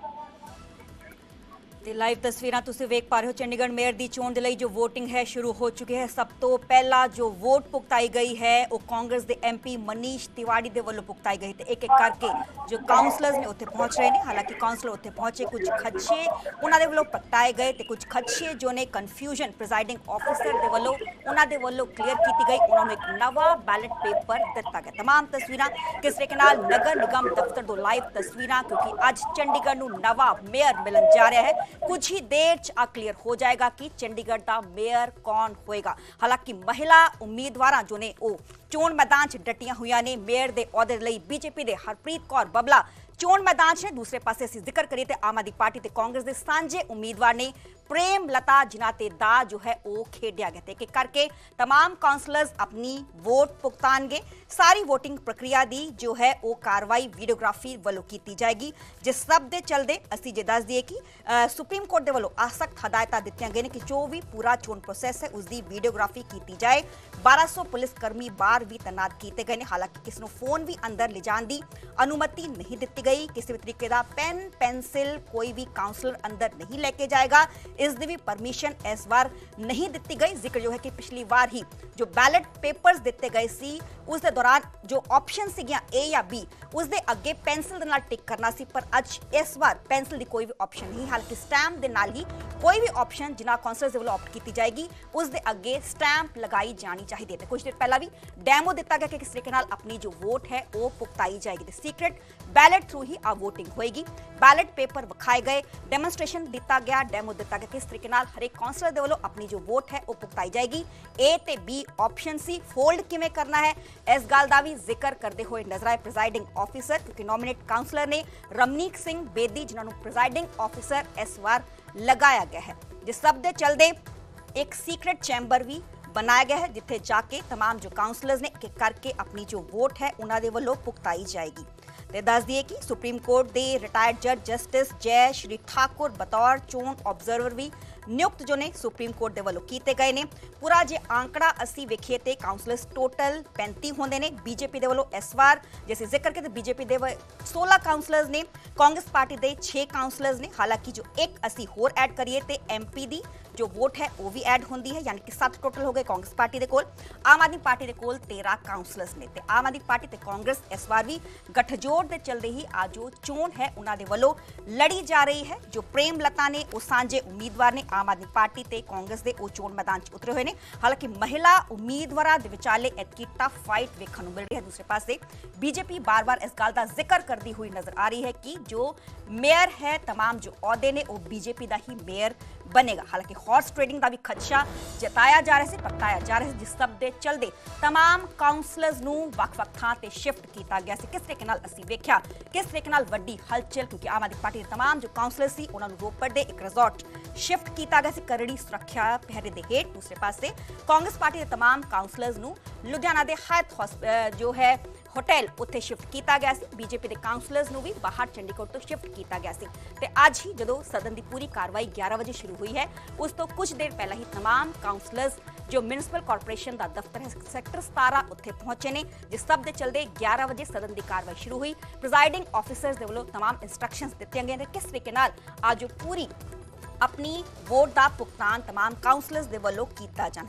ਤੇ ਲਾਈਵ ਤਸਵੀਰਾਂ ਤੁਸੀਂ ਵੇਖ ਪਾ ਰਹੇ ਹੋ ਚੰਡੀਗੜ੍ਹ ਮੇਅਰ ਦੀ ਚੋਣ ਦੇ ਲਈ ਜੋ VOTING ਹੈ ਸ਼ੁਰੂ ਹੋ ਚੁੱਕੀ ਹੈ ਸਭ ਤੋਂ ਪਹਿਲਾਂ ਜੋ ਵੋਟ ਪੁਗਤਾਈ ਗਈ ਹੈ ਉਹ ਕਾਂਗਰਸ ਦੇ ਐਮਪੀ ਮਨੀਸ਼ ਤਿਵਾੜੀ ਦੇ ਵੱਲੋਂ ਪੁਗਤਾਈ ਗਈ ਤੇ ਇੱਕ ਇੱਕ ਕਰਕੇ ਜੋ ਕਾਉਂਸਲਰਸ ਨੇ ਉੱਥੇ ਪਹੁੰਚ ਰਹੇ ਨੇ ਹਾਲਾਂਕਿ ਕਾਉਂਸਲਰ ਉੱਥੇ ਪਹੁੰਚੇ ਕੁਝ ਖਦਸ਼ੇ ਉਹਨਾਂ ਦੇ ਵੱਲੋਂ ਪ੍ਰਗਟਾਏ ਗਏ ਤੇ ਕੁਝ ਖਦਸ਼ੇ ਜੋ ਨੇ ਕਨਫਿਊਜ਼ਨ ਪ੍ਰੀਜ਼ਾਈਡਿੰਗ ਆਫੀਸਰ ਦੇ ਵੱਲੋਂ ਉਹਨਾਂ ਦੇ ਵੱਲੋਂ ਕਲੀਅਰ ਕੀਤੀ ਗਈ ਉਹਨਾਂ ਨੂੰ ਇੱਕ ਨਵਾਂ ਬੈਲਟ ਪੇਪਰ ਦਿੱਤਾ ਗਿਆ तमाम ਤਸਵੀਰਾਂ ਕਿਸ ਤਰੀਕੇ ਨਾਲ ਨਗਰ ਨਿਗਮ ਦਫ਼ਤਰ ਤੋਂ ਲਾਈਵ ਤਸਵੀਰਾਂ ਕਿਉਂਕਿ ਅੱਜ ਚੰਡੀਗੜ੍ਹ ਨੂੰ ਨਵਾਂ ਮੇਅਰ ਮਿਲਣ ਜਾ ਰਿਹਾ ਹੈ ਕੁਝ ਹੀ ਦੇਰ ਚ ਆ ਕਲੀਅਰ ਹੋ ਜਾਏਗਾ ਕਿ ਚੰਡੀਗੜ੍ਹ ਦਾ ਮੇਅਰ ਕੌਣ ਹੋਏਗਾ ਹਾਲਾਂਕਿ ਮਹਿਲਾ ਉਮੀਦਵਾਰਾਂ ਜੋ ਨੇ ਉਹ ਚੋਣ ਮੈਦਾਨ 'ਚ ਡਟੀਆਂ ਹੋਈਆਂ ਨੇ ਮੇਅਰ ਦੇ ਅਹੁਦੇ ਲਈ ਬੀਜੇਪੀ ਦੇ ਹਰਪ੍ਰੀਤ ਕੌਰ ਬਬਲਾ ਚੋਣ ਮੈਦਾਨ 'ਚ ਨੇ ਦੂਸਰੇ ਪਾਸੇ ਅਸੀਂ ਜ਼ਿਕਰ ਕਰੀਏ ਤੇ ਆਮ ਆਦਮੀ ਪਾਰਟੀ ਤੇ ਕਾਂਗਰਸ ਦੇ ਸਾਂਝੇ ਉਮੀਦਵਾਰ ਨੇ ਪ੍ਰੇਮ ਲਤਾ ਜਿਨ੍ਹਾਂ ਤੇ ਦਾ ਜੋ ਹੈ ਉਹ ਖੇਡਿਆ ਗਿਆ ਤੇ ਇੱਕ ਇੱਕ ਕਰਕੇ तमाम ਕਾਉਂਸਲਰਸ ਆਪਣੀ ਵੋਟ ਭੁਗਤਾਨਗੇ ਸਾਰੀ VOTING ਪ੍ਰਕਿਰਿਆ ਦੀ ਜੋ ਹੈ ਉਹ ਕਾਰਵਾਈ ਵੀਡੀਓਗ੍ਰਾਫੀ ਵੱਲੋਂ ਕੀਤੀ ਜਾਏਗੀ ਜਿਸ ਸਭ ਦੇ ਚਲਦੇ ਅਸੀਂ ਜੇ ਦੱਸ ਦਈਏ ਕਿ ਅ, ਸੁਪਰੀਮ ਕੋਰਟ ਦੇ ਵੱਲੋਂ ਆਸਖਤ ਹਦਾਇਤਾਂ ਦਿੱਤੀਆਂ ਗਈਆਂ ਨੇ ਕਿ ਜੋ ਵੀ ਪੂਰਾ ਚੋਣ ਪ੍ਰੋਸੈਸ ਹੈ ਉਸ ਦੀ ਵੀਡੀਓਗ੍ਰਾਫੀ ਕੀਤੀ ਜਾਏ 1200 ਪੁਲਿਸ ਕਰਮੀ ਬਾਹਰ ਵੀ ਤੈਨਾਤ ਕੀਤੇ ਗਏ ਨੇ ਹਾਲਾਂਕਿ ਕਿਸ ਨੂੰ ਫੋਨ ਵੀ ਅੰਦਰ ਲਿਜਾਣ ਦੀ ਅਨੁਮਤੀ ਨਹੀਂ ਦਿੱਤੀ ਗਈ ਕਿਸੇ ਵੀ ਤਰੀਕੇ ਦਾ ਪੈਨ, ਪੈਨਸਿਲ ਕੋਈ ਵੀ ਕਾਉਂਸਲਰ ਅੰਦਰ ਨਹੀਂ ਲੈ ਕੇ ਜਾਏਗਾ। ਇਸ ਦੀ ਵੀ ਪਰਮਿਸ਼ਨ ਇਸ ਵਾਰ ਨਹੀਂ ਦਿੱਤੀ ਗਈ। ਜ਼ਿਕਰ ਜੋ ਹੈ ਕਿ ਪਿਛਲੀ ਵਾਰ ਹੀ ਜੋ ਬੈਲਟ ਪੇਪਰਸ ਦਿੱਤੇ ਗਏ ਸੀ, ਉਸ ਦੇ ਦੌਰਾਨ ਜੋ ਆਪਸ਼ਨ ਸੀਗੀਆਂ A ਜਾਂ B, ਉਸ ਦੇ ਅੱਗੇ ਪੈਨਸਿਲ ਦੇ ਨਾਲ ਟਿਕ ਕਰਨਾ ਸੀ। ਪਰ ਅੱਜ ਇਸ ਵਾਰ ਪੈਨਸਿਲ ਦੀ ਕੋਈ ਵੀ ਆਪਸ਼ਨ ਨਹੀਂ, ਹਾਲਾਂਕਿ ਸਟੈਂਪ ਦੇ ਨਾਲ ਹੀ ਕੋਈ ਵੀ ਆਪਸ਼ਨ ਜਿਨ੍ਹਾਂ ਕਾਉਂਸਲਰਸ ਦੇ ਵੱਲੋਂ ਆਪਟ ਕੀਤੀ ਜਾਏਗੀ, ਉਸ ਦੇ ਅੱਗੇ ਸਟੈਂਪ ਲਗਾਈ ਜਾਣੀ ਚਾਹੀਦੀ ਹੈ। ਤੇ ਕੁਝ ਦਿਨ ਪਹਿਲਾਂ ਵੀ ਡੈਮੋ ਦਿੱਤਾ ਗਿਆ ਕਿ ਕਿਸ ਤਰੀਕੇ ਨਾਲ ਆਪਣੀ ਜੋ ਵੋਟ ਹੈ, ਉਹ ਪੁਗਤਾਈ ਜਾਏਗੀ। ਤੇ ਸੀਕ੍ਰੇਟ ਬੈਲਟ ਥਰੂ ਹੀ ਆ VOTING ਹੋਏਗੀ ਬੈਲਟ ਪੇਪਰ ਵਿਖਾਏ ਗਏ ਡੈਮੋਨਸਟ੍ਰੇਸ਼ਨ ਦਿੱਤਾ ਗਿਆ ਡੈਮੋ ਦਿੱਤਾ ਗਿਆ ਕਿਸ ਤਰੀਕੇ ਨਾਲ ਹਰੇਕ ਕਾਉਂਸਲਰ ਦੇ ਵੱਲੋਂ ਆਪਣੀ ਜੋ ਵੋਟ ਹੈ ਉਹ ਪੁਗਤਾਈ ਜਾਏਗੀ A ਤੇ B ਆਪਸ਼ਨ ਸੀ ਫੋਲਡ ਕਿਵੇਂ ਕਰਨਾ ਹੈ ਇਸ ਗੱਲ ਦਾ ਵੀ ਜ਼ਿਕਰ ਕਰਦੇ ਹੋਏ ਨਜ਼ਰ ਆਏ ਪ੍ਰੀਜ਼ਾਈਡਿੰਗ ਆਫੀਸਰ ਕਿਉਂਕਿ ਨੋਮੀਨੇਟ ਕਾਉਂਸਲਰ ਨੇ ਰਮਨੀਕ ਸਿੰਘ ਬੇਦੀ ਜਿਨ੍ਹਾਂ ਨੂੰ ਪ੍ਰੀਜ਼ਾਈਡਿੰਗ ਆਫੀਸਰ ਇਸ ਵਾਰ ਲਗਾਇਆ ਗਿਆ ਹੈ ਜਿਸ ਸਭ ਦੇ ਚਲਦੇ ਇੱਕ ਸੀਕ੍ਰੇਟ ਚੈਂਬਰ ਵੀ ਬਣਾਇਆ ਗਿਆ ਹੈ ਜਿੱਥੇ ਜਾ ਕੇ तमाम ਜੋ ਕਾਉਂਸਲਰਸ ਨੇ ਇੱਕ ਇੱਕ ਕਰਕੇ ਆਪਣੀ ਜੋ ਵੋਟ ਹੈ ਉਹਨਾਂ ਦੇ ਵੱਲੋਂ ਪੁਗਤਾਈ ਜਾਏਗੀ ਤੇ ਦੱਸ ਦਈਏ ਕਿ ਸੁਪਰੀਮ ਕੋਰਟ ਦੇ ਰਿਟਾਇਰਡ ਜੱਜ ਜਸਟਿਸ ਜੈ ਸ਼੍ਰੀ ਠਾਕੁਰ ਬਤੌਰ ਚੋਣ ਆਬਜ਼ਰਵਰ ਵੀ ਨਿਯੁਕਤ ਜੋ ਨੇ ਸੁਪਰੀਮ ਕੋਰਟ ਦੇ ਵੱਲੋਂ ਕੀਤੇ ਗਏ ਨੇ। ਪੂਰਾ ਜੇ ਆંકੜਾ ਅਸੀਂ ਵੇਖੀਏ ਤੇ ਕਾਉਂਸਲਰਸ ਟੋਟਲ 35 ਹੁੰਦੇ ਨੇ। ਬੀਜੇਪੀ ਦੇ ਵੱਲੋਂ ਇਸ ਵਾਰ ਜੇ ਅਸੀਂ ਜ਼ਿਕਰ ਕਰੀਏ ਤਾਂ ਬੀਜੇਪੀ ਦੇ ਵ- 16 ਕਾਉਂਸਲਰਸ ਨੇ, ਕਾਂਗਰਸ ਪਾਰਟੀ ਦੇ 6 ਕਾਉਂਸਲਰਸ ਨੇ। ਹਾਲਾਂਕਿ ਜੋ ਇੱਕ ਅਸੀਂ ਹੋਰ ਐਡ ਕਰੀਏ ਤੇ ਐਮਪੀ ਦੀ ਜੋ ਵੋਟ ਹੈ ਉਹ ਵੀ ਐਡ ਹੁੰਦੀ ਹੈ ਯਾਨੀ ਕਿ 7 ਟੋਟਲ ਹੋ ਗਏ ਕਾਂਗਰਸ ਪਾਰਟੀ ਦੇ ਕੋਲ ਆਮ ਆਦਮੀ ਪਾਰਟੀ ਦੇ ਕੋਲ 13 ਕਾਉਂਸਲਰਸ ਨੇ ਤੇ ਆਮ ਆਦਮੀ ਪਾਰਟੀ ਤੇ ਕਾਂਗਰਸ ਇਸ ਵਾਰ ਵੀ ਗੱਠਜੋੜ ਦੇ ਚੱਲਦੇ ਹੀ ਆ ਜੋ ਚੋਣ ਹੈ ਉਹਨਾਂ ਦੇ ਵੱਲੋਂ ਲੜੀ ਜਾ ਰਹੀ ਹੈ ਜੋ ਪ੍ਰੇਮ ਲਤਾ ਨੇ ਉਹ ਸਾਂਝੇ ਉਮੀਦਵਾਰ ਨੇ ਆਮ ਆਦਮੀ ਪਾਰਟੀ ਤੇ ਕਾਂਗਰਸ ਦੇ ਉਹ ਚੋਣ ਮੈਦਾਨ 'ਚ ਉਤਰੇ ਹੋਏ ਨੇ ਹਾਲਾਂਕਿ ਮਹਿਲਾ ਉਮੀਦਵਾਰਾਂ ਦੇ ਵਿਚਾਲੇ ਐਤਕੀ ਟਫ ਫਾਈਟ ਵੇਖਣ ਨੂੰ ਮਿਲ ਰਹੀ ਹੈ ਦੂਸਰੇ ਪਾਸੇ ਬੀਜੇਪੀ ਬਾਰ-ਬਾਰ ਇਸ ਗੱਲ ਦਾ ਜ਼ਿਕਰ ਕਰਦੀ ਹੋਈ ਨਜ਼ਰ ਆ ਰਹੀ ਹੈ ਕਿ ਜੋ ਮੇਅਰ ਹੈ तमाम ਜੋ ਅਹੁਦੇ ਨੇ ਉਹ ਬੀਜੇਪੀ ਦਾ ਹੀ ਮੇਅਰ ਬਣੇਗਾ ਹਾਲਾਂਕਿ ਹਾਰਸ ਟ੍ਰੇਡਿੰਗ ਦਾ ਵੀ ਖਦਸ਼ਾ ਜਤਾਇਆ ਜਾ ਰਿਹਾ ਸੀ ਪਤਾਇਆ ਜਾ ਰਿਹਾ ਸੀ ਜਿਸ ਸਭ ਦੇ ਚਲਦੇ तमाम ਕਾਉਂਸਲਰਸ ਨੂੰ ਵੱਖ-ਵੱਖ ਥਾਂ ਤੇ ਸ਼ਿਫਟ ਕੀਤਾ ਗਿਆ ਸੀ ਕਿਸ ਤਰੀਕੇ ਨਾਲ ਅਸੀਂ ਵੇਖਿਆ ਕਿਸ ਤਰੀਕੇ ਨਾਲ ਵੱਡੀ ਹਲਚਲ ਕਿਉਂਕਿ ਆਮ ਆਦਮੀ ਪਾਰਟੀ ਦੇ तमाम ਜੋ ਕਾਉਂਸਲਰ ਸੀ ਉਹਨਾਂ ਨੂੰ ਰੋਪੜ ਦੇ ਇੱਕ ਰਿਜ਼ੋਰਟ ਸ਼ਿਫਟ ਕੀਤਾ ਗਿਆ ਸੀ ਕਰੜੀ ਸੁਰੱਖਿਆ ਪਹਿਰੇ ਦੇ ਹੇਠ ਦੂਸਰੇ ਪਾਸੇ ਕਾਂਗਰਸ ਪਾਰਟੀ ਦੇ तमाम ਕਾਉਂਸਲਰਸ ਨੂੰ ਲੁਧਿਆਣਾ ਦੇ ਹਯਾਤ ਹੌਸ- ਅਹ ਜੋ ਹੈ ਹੋਟਲ ਉੱਥੇ ਸ਼ਿਫਟ ਕੀਤਾ ਗਿਆ ਸੀ ਬੀਜੇਪੀ ਦੇ ਕਾਉਂਸਲਰਸ ਨੂੰ ਵੀ ਬਾਹਰ ਚੰਡੀਗੜ੍ਹ ਤੋਂ ਸ਼ਿਫਟ ਕੀਤਾ ਗਿਆ ਸੀ ਤੇ ਅੱਜ ਹੀ ਜਦੋਂ ਸਦਨ ਦੀ ਪੂਰੀ ਕਾਰਵਾਈ 11 ਵਜੇ ਸ਼ੁਰੂ ਹੋਈ ਹੈ ਉਸ ਤੋਂ ਕੁਝ ਦੇਰ ਪਹਿਲਾਂ ਹੀ तमाम ਕਾਉਂਸਲਰਸ ਜੋ ਮਿਊਨਿਸਪਲ ਕਾਰਪੋਰੇਸ਼ਨ ਦਾ ਦਫ਼ਤਰ ਹੈ ਸੈਕਟਰ 17 ਉੱਥੇ ਪਹੁੰਚੇ ਨੇ ਜਿਸ ਸਭ ਦੇ ਚਲਦੇ 11 ਵਜੇ ਸਦਨ ਦੀ ਕਾਰਵਾਈ ਸ਼ੁਰੂ ਹੋਈ ਪ੍ਰੈਜ਼ਾਈਡਿੰਗ ਆਫੀਸਰਸ ਦੇ ਵੱਲੋਂ तमाम ਇਨਸਟਰਕਸ਼ਨਸ ਦਿੱਤੀਆਂ ਗਈਆਂ ਨੇ ਕਿਸ ਤਰੀਕੇ ਨਾਲ ਅੱਜ ਉਹ ਪੂਰੀ ਆਪਣੀ ਵੋਟ ਦਾ ਭੁਗਤਾਨ तमाम ਕਾਉਂਸਲਰਸ ਦੇ ਵੱਲੋਂ ਕੀਤਾ ਜਾਣਾ